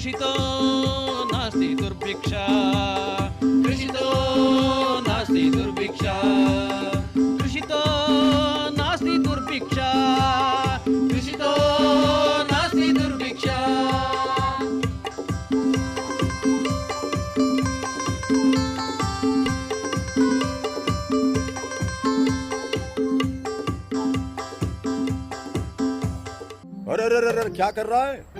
कृषितो नास्ति दुर्भिक्षा। कृषितो नास्ति दुर्भिक्षा। कृषितो नास्ति दुर्भिक्षा। कृषितो नास्ति दुर्भिक्षा। अरे अरे अरे, क्या कर रहा है?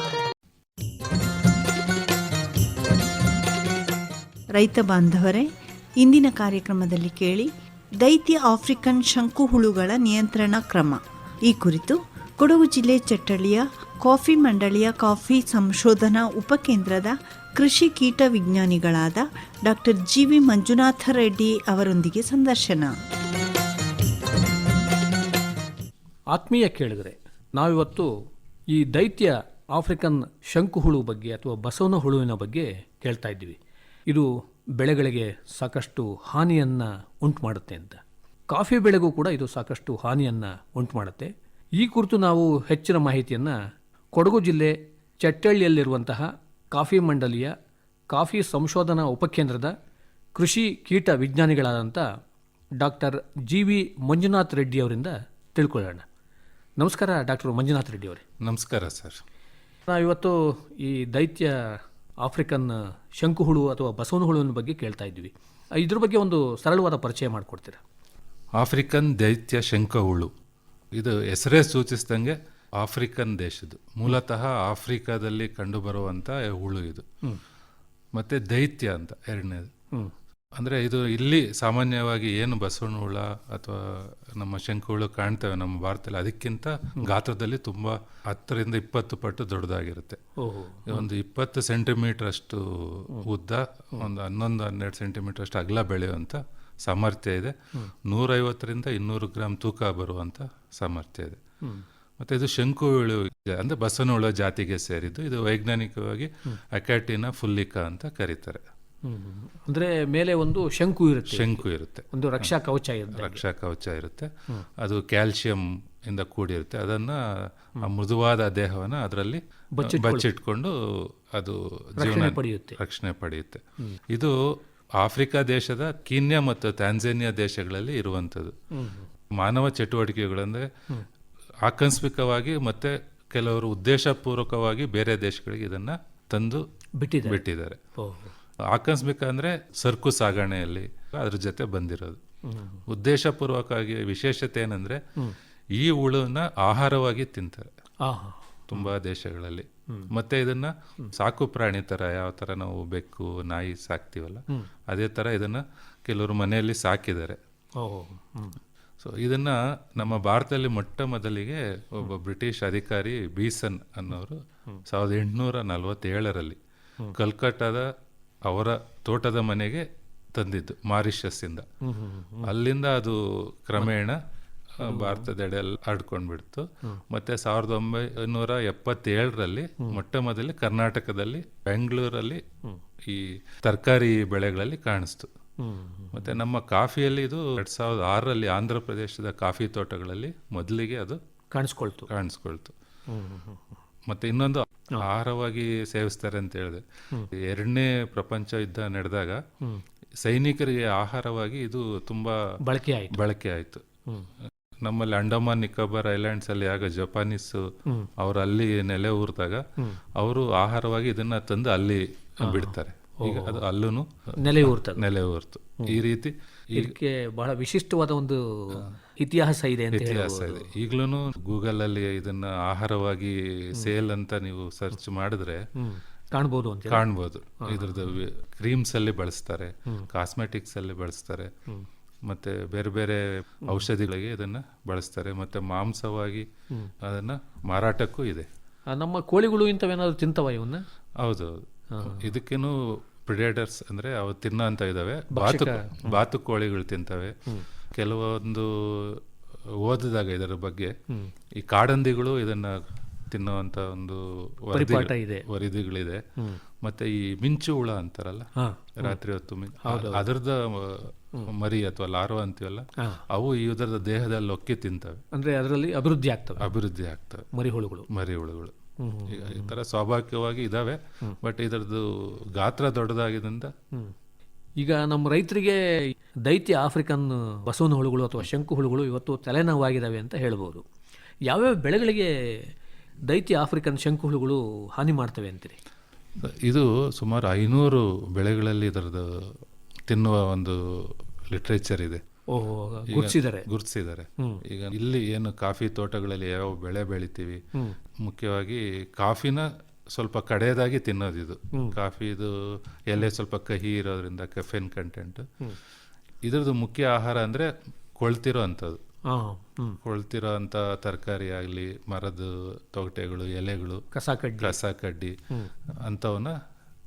ರೈತ ಬಾಂಧವರೇ, ಇಂದಿನ ಕಾರ್ಯಕ್ರಮದಲ್ಲಿ ಕೇಳಿ ದೈತ್ಯ ಆಫ್ರಿಕನ್ ಶಂಕುಹುಳುಗಳ ನಿಯಂತ್ರಣ ಕ್ರಮ. ಈ ಕುರಿತು ಕೊಡಗು ಜಿಲ್ಲೆ ಚಟ್ಟಳಿಯ ಕಾಫಿ ಮಂಡಳಿಯ ಕಾಫಿ ಸಂಶೋಧನಾ ಉಪಕೇಂದ್ರದ ಕೃಷಿ ಕೀಟ ವಿಜ್ಞಾನಿಗಳಾದ doctor G V Manjunatha Reddy ಅವರೊಂದಿಗೆ ಸಂದರ್ಶನ. ಆತ್ಮೀಯ ಕೇಳಿದರೆ, ನಾವಿವತ್ತು ಈ ದೈತ್ಯ ಆಫ್ರಿಕನ್ ಶಂಕುಹುಳು ಬಗ್ಗೆ ಅಥವಾ ಬಸವನ ಹುಳುವಿನ ಬಗ್ಗೆ ಕೇಳ್ತಾ ಇದ್ದೀವಿ. ಇದು ಬೆಳೆಗಳಿಗೆ ಸಾಕಷ್ಟು ಹಾನಿಯನ್ನು ಉಂಟು ಮಾಡುತ್ತೆ ಅಂತ. ಕಾಫಿ ಬೆಳೆಗೂ ಕೂಡ ಇದು ಸಾಕಷ್ಟು ಹಾನಿಯನ್ನು ಉಂಟು ಮಾಡುತ್ತೆ ಈ ಕುರಿತು ನಾವು ಹೆಚ್ಚಿನ ಮಾಹಿತಿಯನ್ನು ಕೊಡಗು ಜಿಲ್ಲೆ ಚಟ್ಟಳ್ಳಿಯಲ್ಲಿರುವಂತಹ ಕಾಫಿ ಮಂಡಲಿಯ ಕಾಫಿ ಸಂಶೋಧನಾ ಉಪಕೇಂದ್ರದ ಕೃಷಿ ಕೀಟ ವಿಜ್ಞಾನಿಗಳಾದಂಥ doctor G V Manjunath Reddy ಅವರಿಂದ ತಿಳ್ಕೊಳ್ಳೋಣ. ನಮಸ್ಕಾರ ಡಾಕ್ಟರ್ ಮಂಜುನಾಥ್ ರೆಡ್ಡಿ ಅವರೇ. ನಮಸ್ಕಾರ ಸರ್. ನಾವಿವತ್ತು ಈ ದೈತ್ಯ ಆಫ್ರಿಕನ್ ಶಂಕುಹುಳು ಅಥವಾ ಬಸವನ ಹುಳುವಿನ ಬಗ್ಗೆ ಕೇಳ್ತಾ ಇದ್ವಿ ಇದ್ರ ಬಗ್ಗೆ ಒಂದು ಸರಳವಾದ ಪರಿಚಯ ಮಾಡಿಕೊಡ್ತೀರಾ? ಆಫ್ರಿಕನ್ ದೈತ್ಯ ಶಂಖಹುಳು ಇದು ಹೆಸರೇ ಸೂಚಿಸಿದಂಗೆ ಆಫ್ರಿಕನ್ ದೇಶದ್ದು. ಮೂಲತಃ ಆಫ್ರಿಕಾದಲ್ಲಿ ಕಂಡುಬರುವಂಥ ಹುಳು ಇದು. ಮತ್ತು ದೈತ್ಯ ಅಂತ ಎರಡನೇದು. ಅಂದರೆ ಇದು ಇಲ್ಲಿ ಸಾಮಾನ್ಯವಾಗಿ ಏನು ಬಸವನ ಹುಳ ಅಥವಾ ನಮ್ಮ ಶಂಕುಹುಳು ಕಾಣ್ತೇವೆ ನಮ್ಮ ಭಾರತದಲ್ಲಿ ಅದಕ್ಕಿಂತ ಗಾತ್ರದಲ್ಲಿ ತುಂಬ ಹತ್ತರಿಂದ ಇಪ್ಪತ್ತು ಪಟ್ಟು ದೊಡ್ಡದಾಗಿರುತ್ತೆ. ಒಂದು ಇಪ್ಪತ್ತು ಸೆಂಟಿಮೀಟರ್ ಅಷ್ಟು ಉದ್ದ ಒಂದು ಹನ್ನೊಂದು ಹನ್ನೆರಡು ಸೆಂಟಿಮೀಟರ್ ಅಷ್ಟು ಅಗಲ ಬೆಳೆಯುವಂಥ ಸಾಮರ್ಥ್ಯ ಇದೆ. ನೂರೈವತ್ತರಿಂದ ಇನ್ನೂರು ಗ್ರಾಮ್ ತೂಕ ಬರುವಂಥ ಸಾಮರ್ಥ್ಯ ಇದೆ. ಮತ್ತು ಇದು ಶಂಕು ಹುಳು ಅಂದರೆ ಬಸವನ ಹುಳ ಜಾತಿಗೆ ಸೇರಿದ್ದು ಇದು ವೈಜ್ಞಾನಿಕವಾಗಿ ಅಕ್ಯಾಟಿನ ಫುಲ್ಲಿಕಾ ಅಂತ ಕರೀತಾರೆ. ಅಂದರೆ ಮೇಲೆ ಒಂದು ಶಂಕು ಇರುತ್ತೆ ಶಂಕು ಇರುತ್ತೆ. ಒಂದು ರಕ್ಷಾ ಕವಚ ಇರುತ್ತೆ ರಕ್ಷಾ ಕವಚ ಇರುತ್ತೆ. ಅದು ಕ್ಯಾಲ್ಸಿಯಂ ಇಂದ ಕೂಡಿರುತ್ತೆ. ಅದನ್ನ ಮೃದುವಾದ ದೇಹವನ್ನ ಅದರಲ್ಲಿ ಬಚ್ಚಿಟ್ಕೊಂಡು ಅದು ಜೀವನ ಪಡೆಯುತ್ತೆ. ರಕ್ಷಣೆ ಪಡೆಯುತ್ತೆ. ಇದು ಆಫ್ರಿಕಾ ದೇಶದ ಕೀನ್ಯಾ ಮತ್ತು ಟ್ಯಾನ್ಜೇನಿಯಾ ದೇಶಗಳಲ್ಲಿ ಇರುವಂಥದ್ದು. ಮಾನವ ಚಟುವಟಿಕೆಗಳಂದ್ರೆ ಆಕಸ್ಮಿಕವಾಗಿ ಮತ್ತೆ ಕೆಲವರು ಉದ್ದೇಶಪೂರ್ವಕವಾಗಿ ಬೇರೆ ದೇಶಗಳಿಗೆ ಇದನ್ನ ತಂದು ಬಿಟ್ಟಿದ್ದಾರೆ. ಆಕಸ್ಮಿಕ ಸರ್ಕು ಸರಕು ಸಾಗಣೆಯಲ್ಲಿ ಅದ್ರ ಜೊತೆ ಬಂದಿರೋದು. ಉದ್ದೇಶಪೂರ್ವಕವಾಗಿ ವಿಶೇಷತೆ ಏನಂದ್ರೆ ಈ ಹುಳುನ ಆಹಾರವಾಗಿ ತಿಂತಾರೆ. ತುಂಬಾ ದೇಶಗಳಲ್ಲಿ. ಮತ್ತೆ ಇದನ್ನ ಸಾಕು ಪ್ರಾಣಿ ತರ ಯಾವ ತರ ನಾವು ಬೆಕ್ಕು ನಾಯಿ ಸಾಕ್ತಿವಲ್ಲ ಅದೇ ತರ ಇದನ್ನ ಕೆಲವರು ಮನೆಯಲ್ಲಿ ಸಾಕಿದ್ದಾರೆ. ಸೊ ಇದನ್ನ ನಮ್ಮ ಭಾರತದಲ್ಲಿ ಮೊಟ್ಟ ಮೊದಲಿಗೆ ಒಬ್ಬ ಬ್ರಿಟಿಷ್ ಅಧಿಕಾರಿ ಬೀಸನ್ ಅನ್ನೋರು ಸಾವಿರದ ಎಂಟುನೂರ ನಲವತ್ತೇಳರಲ್ಲಿ ಕಲ್ಕಟ್ಟಾದ ಅವರ ತೋಟದ ಮನೆಗೆ ತಂದಿದ್ದು ಮಾರಿಷಸ್ಸಿಂದ. ಅಲ್ಲಿಂದ ಅದು ಕ್ರಮೇಣ ಭಾರತದೆಡೆಯಲ್ಲಿ ಆಡ್ಕೊಂಡ್ಬಿಡ್ತು. ಮತ್ತೆ ಸಾವಿರದ ಒಂಬೈನೂರ ಎಪ್ಪತ್ತೇಳರಲ್ಲಿ ಮೊಟ್ಟ ಮೊದಲೇ ಕರ್ನಾಟಕದಲ್ಲಿ ಬೆಂಗಳೂರಲ್ಲಿ ಈ ತರಕಾರಿ ಬೆಳೆಗಳಲ್ಲಿ ಕಾಣಿಸ್ತು. ಮತ್ತೆ ನಮ್ಮ ಕಾಫಿಯಲ್ಲಿ ಇದು ಎರಡ್ ಸಾವಿರದ ಆರರಲ್ಲಿ ಆಂಧ್ರ ಪ್ರದೇಶದ ಕಾಫಿ ತೋಟಗಳಲ್ಲಿ ಮೊದಲಿಗೆ ಅದು ಕಾಣಿಸ್ಕೊಳ್ತು. ಕಾಣಿಸ್ಕೊಳ್ತು. ಮತ್ತೆ ಇನ್ನೊಂದು ಆಹಾರವಾಗಿ ಸೇವಿಸ್ತಾರೆ ಅಂತ ಹೇಳಿದೆ. ಎರಡನೇ ಪ್ರಪಂಚ ಯುದ್ಧ ನಡೆದಾಗ ಸೈನಿಕರಿಗೆ ಆಹಾರವಾಗಿ ಇದು ತುಂಬಾ ಬಳಕೆ ಆಯ್ತು. ಬಳಕೆ ಆಯಿತು. ನಮ್ಮಲ್ಲಿ ಅಂಡಮಾನ್ ನಿಕೋಬಾರ್ ಐಲ್ಯಾಂಡ್ಸ್ ಅಲ್ಲಿ ಆಗ ಜಪಾನೀಸ್ ಅವರು ಅಲ್ಲಿ ನೆಲೆ ಊರಿದಾಗ ಅವರು ಆಹಾರವಾಗಿ ಇದನ್ನ ತಂದು ಅಲ್ಲಿ ಬಿಡ್ತಾರೆ. ಈಗ ಅದು ಅಲ್ಲೂ ನೆಲೆ ಊರ್ತ ನೆಲೆ ಊರ್ತು. ಈ ರೀತಿ ಇದಕ್ಕೆ ಬಹಳ ವಿಶಿಷ್ಟವಾದ ಒಂದು ಇತಿಹಾಸ ಇದೆ ಅಂತ ಇತಿಹಾಸ. ಇದೆ. ಈಗಲೂ ಗೂಗಲ್ ಅಲ್ಲಿ ಇದನ್ನ ಆಹಾರವಾಗಿ ಸೇಲ್ ಅಂತ ನೀವು ಸರ್ಚ್ ಮಾಡಿದ್ರೆ. ಕಾಣ್ಬೋದು ಅಂತ ಕಾಣ್ಬೋದು. ಇದ್ರದ್ದು ಕ್ರೀಮ್ಸ್ ಅಲ್ಲಿ ಬಳಸ್ತಾರೆ ಕಾಸ್ಮೆಟಿಕ್ಸ್ ಅಲ್ಲಿ ಬಳಸ್ತಾರೆ ಮತ್ತೆ ಬೇರೆ ಬೇರೆ ಔಷಧಿಗಳಿಗೆ ಇದನ್ನ ಬಳಸ್ತಾರೆ ಮತ್ತೆ ಮಾಂಸವಾಗಿ ಅದನ್ನ ಮಾರಾಟಕ್ಕೂ ಇದೆ. ನಮ್ಮ ಕೋಳಿಗಳು ಇಂಥವೇನಾದ್ರು ತಿಂತವ ಇವನ್ನ? ಹೌದು ಇದಕ್ಕೇನು ಪ್ರಿಡೇಟರ್ಸ್ ಅಂದ್ರೆ ಅವು ತಿನ್ನೋ ಅಂತ ಇದಾವೆ. ಬಾತು ಬಾತುಕೋಳಿಗಳು ತಿಂತವೆ. ಕೆಲವೊಂದು ಓದಿದಾಗ ಇದರ ಬಗ್ಗೆ ಈ ಕಾಡಂದಿಗಳು ಇದನ್ನ ತಿನ್ನುವಂತ ಒಂದು ಇದೆ. ವರದಿಗಳಿದೆ. ಮತ್ತೆ ಈ ಮಿಂಚು ಹುಳ ಅಂತಾರಲ್ಲ ರಾತ್ರಿ ಹೊತ್ತು ಅದರದ ಮರಿ ಅಥವಾ ಲಾರ್ವ ಅಂತೀವಲ್ಲ ಅವು ಇದರ ದೇಹದಲ್ಲಿ ಒಕ್ಕಿ ತಿಂತವೆ. ಅಂದ್ರೆ ಅದರಲ್ಲಿ ಅಭಿವೃದ್ಧಿ ಆಗ್ತವೆ. ಅಭಿವೃದ್ಧಿ ಆಗ್ತವೆ. ಮರಿ ಹುಳುಗಳು. ಈಗ ಈ ಥರ ಸ್ವಾಭಾವಿಕವಾಗಿ ಇದಾವೆ ಬಟ್ ಇದರದ್ದು ಗಾತ್ರ ದೊಡ್ಡದಾಗಿದ್ದರಿಂದ ಈಗ ನಮ್ಮ ರೈತರಿಗೆ ದೈತ್ಯ ಆಫ್ರಿಕನ್ ಬಸವನ ಹುಳುಗಳು ಅಥವಾ ಶಂಕು ಹುಳುಗಳು ಇವತ್ತು ತಲೆನೋವಾಗಿದ್ದಾವೆ ಅಂತ ಹೇಳ್ಬೋದು. ಯಾವ್ಯಾವ ಬೆಳೆಗಳಿಗೆ ದೈತ್ಯ ಆಫ್ರಿಕನ್ ಶಂಕು ಹುಳುಗಳು ಹಾನಿ ಮಾಡ್ತವೆ ಅಂತೀರಿ? ಇದು ಸುಮಾರು ಐನೂರು ಬೆಳೆಗಳಲ್ಲಿ ಇದರದ್ದು ತಿನ್ನುವ ಒಂದು ಲಿಟ್ರೇಚರ್ ಇದೆ. ಓಹೋ ಗುರ್ಸಿದ್ದಾರೆ ಗುರುತಿಸಿದ್ದಾರೆ. ಈಗ ಇಲ್ಲಿ ಏನು ಕಾಫಿ ತೋಟಗಳಲ್ಲಿ ಯಾವ ಬೆಳೆ ಬೆಳಿತೀವಿ. ಮುಖ್ಯವಾಗಿ ಕಾಫಿನ ಸ್ವಲ್ಪ ಕಡೆಯದಾಗಿ ತಿನ್ನೋದಿದು ಕಾಫಿದು ಕಾಫಿ ಇದು ಎಲೆ ಸ್ವಲ್ಪ ಕಹಿ ಇರೋದ್ರಿಂದ ಕೆಫೆನ್ ಕಂಟೆಂಟ್. ಇದ್ರದ್ದು ಮುಖ್ಯ ಆಹಾರ ಅಂದ್ರೆ ಕೊಳ್ತಿರೋ ಅಂಥದ್ದು. ಕೊಳ್ತಿರೋ ಅಂತ ತರಕಾರಿ ಆಗಲಿ ಮರದ ತೊಗಟೆಗಳು ಎಲೆಗಳು ಕಸ ಕಡ್ಡಿ. ಕಸ ಕಡ್ಡಿ ಅಂಥವನ್ನ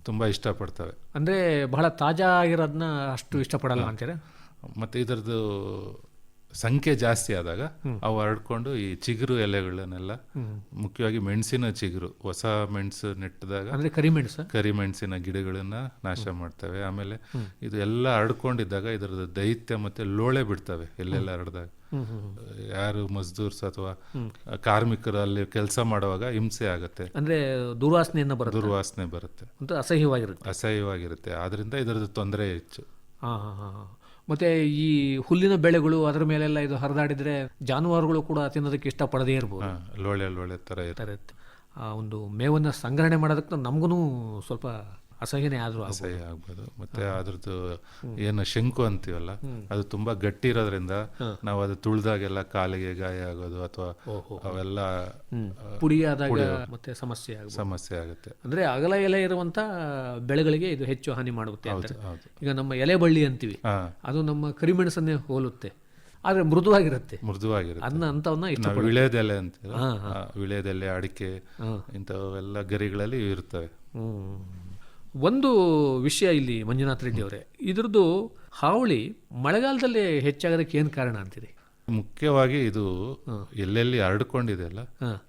ತುಂಬಾ ಇಷ್ಟಪಡ್ತವೆ. ಅಂದ್ರೆ ಬಹಳ ತಾಜಾ ಆಗಿರೋದನ್ನ ಅಷ್ಟು ಇಷ್ಟಪಡಲ್ಲ ಅಂತೀರಾ? ಮತ್ತೆ ಇದರದ್ದು ಸಂಖ್ಯೆ ಜಾಸ್ತಿ ಆದಾಗ ಅವು ಹರಡ್ಕೊಂಡು ಈ ಚಿಗುರು ಎಲೆಗಳನ್ನೆಲ್ಲ ಮುಖ್ಯವಾಗಿ ಮೆಣಸಿನ ಚಿಗುರು ಹೊಸ ಮೆಣಸು ನೆಟ್ಟದಾಗ ಅಂದ್ರೆ ಕರಿಮೆಣಸ ಕರಿಮೆಣಸಿನ ಗಿಡಗಳನ್ನ ನಾಶ ಮಾಡ್ತವೆ. ಆಮೇಲೆ ಇದು ಎಲ್ಲ ಹರಡ್ಕೊಂಡಿದ್ದಾಗ ಇದರದ್ದು ದೈತ್ಯ ಮತ್ತೆ ಲೋಳೆ ಬಿಡ್ತವೆ ಎಲ್ಲೆಲ್ಲ ಹರಡ್ದಾಗ. ಯಾರು ಮಜ್ದೂರ್ಸ್ ಅಥವಾ ಕಾರ್ಮಿಕರು ಅಲ್ಲಿ ಕೆಲಸ ಮಾಡುವಾಗ ಹಿಂಸೆ ಆಗುತ್ತೆ. ಅಂದ್ರೆ ದುರ್ವಾಸನೆಯನ್ನು ಬರುತ್ತೆ. ದುರ್ವಾಸನೆ ಬರುತ್ತೆ. ಅಸಹ್ಯವಾಗಿರುತ್ತೆ. ಅಸಹ್ಯವಾಗಿರುತ್ತೆ. ಆದ್ರಿಂದ ಇದರದ್ದು ತೊಂದರೆ ಹೆಚ್ಚು. ಹಾಂ ಹಾಂ ಹಾಂ. ಮತ್ತೆ ಈ ಹುಲ್ಲಿನ ಬೆಳೆಗಳು ಅದರ ಮೇಲೆಲ್ಲ ಇದು ಹರಿದಾಡಿದ್ರೆ ಜಾನುವಾರುಗಳು ಕೂಡ ತಿನ್ನೋದಕ್ಕೆ ಇಷ್ಟಪಡದೇ ಇರ್ಬೋದು. ಲೋಳೆ ಲೋಳೆ ತರ ಇರುತ್ತೆ. ಆ ಒಂದು ಮೇವನ್ನು ಸಂಗ್ರಹಣೆ ಮಾಡೋದಕ್ಕೆ ನಮಗೂ ಸ್ವಲ್ಪ ಅಸಹ್ಯನೇ ಆದರೂ ಅಸಹ್ಯ ಆಗ್ಬೋದು. ಮತ್ತೆ ಅದ್ರದ್ದು ಏನು ಶಂಕು ಅಂತೀವಲ್ಲ ಅದು ತುಂಬಾ ಗಟ್ಟಿ ಇರೋದ್ರಿಂದ ನಾವು ಅದು ತುಳಿದಾಗೆಲ್ಲ ಕಾಲಿಗೆ ಗಾಯ ಆಗೋದು ಅಥವಾ ಅವೆಲ್ಲ ಪುಡಿಯಾದಾಗ ಮತ್ತೆ ಸಮಸ್ಯೆ ಸಮಸ್ಯೆ ಆಗುತ್ತೆ. ಅಂದ್ರೆ ಅಗಲ ಎಲೆ ಇರುವಂತ ಬೆಳೆಗಳಿಗೆ ಇದು ಹೆಚ್ಚು ಹಾನಿ ಮಾಡುತ್ತೆ. ಈಗ ನಮ್ಮ ಎಲೆ ಬಳ್ಳಿ ಅಂತೀವಿ ಅದು ನಮ್ಮ ಕರಿಮೆಣಸನ್ನೇ ಹೋಲುತ್ತೆ. ಆದ್ರೆ ಮೃದುವಾಗಿರುತ್ತೆ. ಮೃದುವಾಗಿರುತ್ತೆ. ಅದನ್ನ ಅಂತವನ್ನ ಇಷ್ಟ ವಿಳೆದೆಲೆ ಅಂತೀವಿ ವಿಳೆದೆಲೆ ಅಡಿಕೆ ಇಂಥವೆಲ್ಲ ಗರಿಗಳಲ್ಲಿ ಇರ್ತವೆ. ಹ್ಮ್. ಒಂದು ವಿಷಯ ಇಲ್ಲಿ ಮಂಜುನಾಥ್ ರೆಡ್ಡಿ ಅವರೇ. ಇದ್ರದ್ದು ಹಾವಳಿ ಮಳೆಗಾಲದಲ್ಲಿ ಹೆಚ್ಚಾಗೋದಕ್ಕೆ ಏನು ಕಾರಣ ಅಂತೀರಿ? ಮುಖ್ಯವಾಗಿ ಇದು ಎಲ್ಲೆಲ್ಲಿ ಹರಡ್ಕೊಂಡಿದೆ ಅಲ್ಲ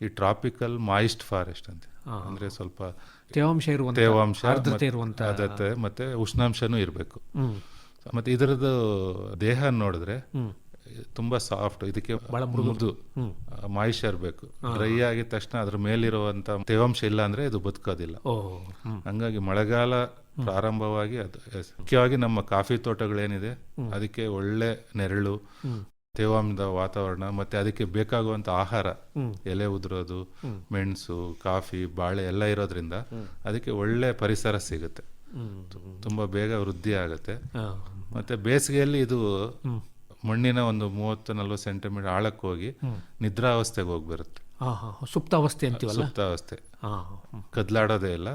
ಈ ಟ್ರಾಪಿಕಲ್ ಮಾಯಿಸ್ಟ್ ಫಾರೆಸ್ಟ್ ಅಂತ. ಅಂದ್ರೆ ಸ್ವಲ್ಪ ತೇವಾಂಶ ಇರುವಂತ ತೇವಾಂಶ ಆರ್ದ್ರತೆ ಮತ್ತೆ- ಇರುವಂತ ಆರ್ದ್ರತೆ ಮತ್ತೆ ಉಷ್ಣಾಂಶನೂ ಇರಬೇಕು. ಮತ್ತೆ ಇದರದ್ದು ದೇಹ ನೋಡಿದ್ರೆ ತುಂಬಾ ಸಾಫ್ಟ್ ಇದಕ್ಕೆ ಮೃದು ಮಾಯಿಶ್ಚರ್ ಬೇಕು. ಡ್ರೈ ಆಗಿದ ತಕ್ಷಣ ಅದ್ರ ಮೇಲಿರುವಂತ ತೇವಾಂಶ ಇಲ್ಲ ಅಂದ್ರೆ ಇದು ಬದುಕೋದಿಲ್ಲ. ಹಂಗಾಗಿ ಮಳೆಗಾಲ ಪ್ರಾರಂಭವಾಗಿ ಅದು ಮುಖ್ಯವಾಗಿ ನಮ್ಮ ಕಾಫಿ ತೋಟಗಳೇನಿದೆ ಅದಕ್ಕೆ ಒಳ್ಳೆ ನೆರಳು ತೇವಾಂಶದ ವಾತಾವರಣ ಮತ್ತೆ ಅದಕ್ಕೆ ಬೇಕಾಗುವಂತ ಆಹಾರ ಎಲೆ ಉದುರೋದು ಮೆಣಸು ಕಾಫಿ ಬಾಳೆ ಎಲ್ಲ ಇರೋದ್ರಿಂದ ಅದಕ್ಕೆ ಒಳ್ಳೆ ಪರಿಸರ ಸಿಗುತ್ತೆ. ತುಂಬಾ ಬೇಗ ವೃದ್ಧಿ ಆಗುತ್ತೆ ಮತ್ತೆ ಬೇಸಿಗೆಯಲ್ಲಿ ಇದು ಮಣ್ಣಿನ ಒಂದು ಮೂವತ್ತು ನಲ್ವತ್ತು ಸೆಂಟಿಮೀಟರ್ ಆಳಕ್ಕೆ ಹೋಗಿ ನಿದ್ರಾವಸ್ಥೆಗೆ ಹೋಗಿ ಬರುತ್ತೆ. ಆ, ಹಾ, ಸುಪ್ತಾವಸ್ಥೆ ಅಂತೀವಲ್ಲ? ಸುಪ್ತಾವಸ್ಥೆ. ಕದ್ಲಾಡೋದೇ ಇಲ್ಲ.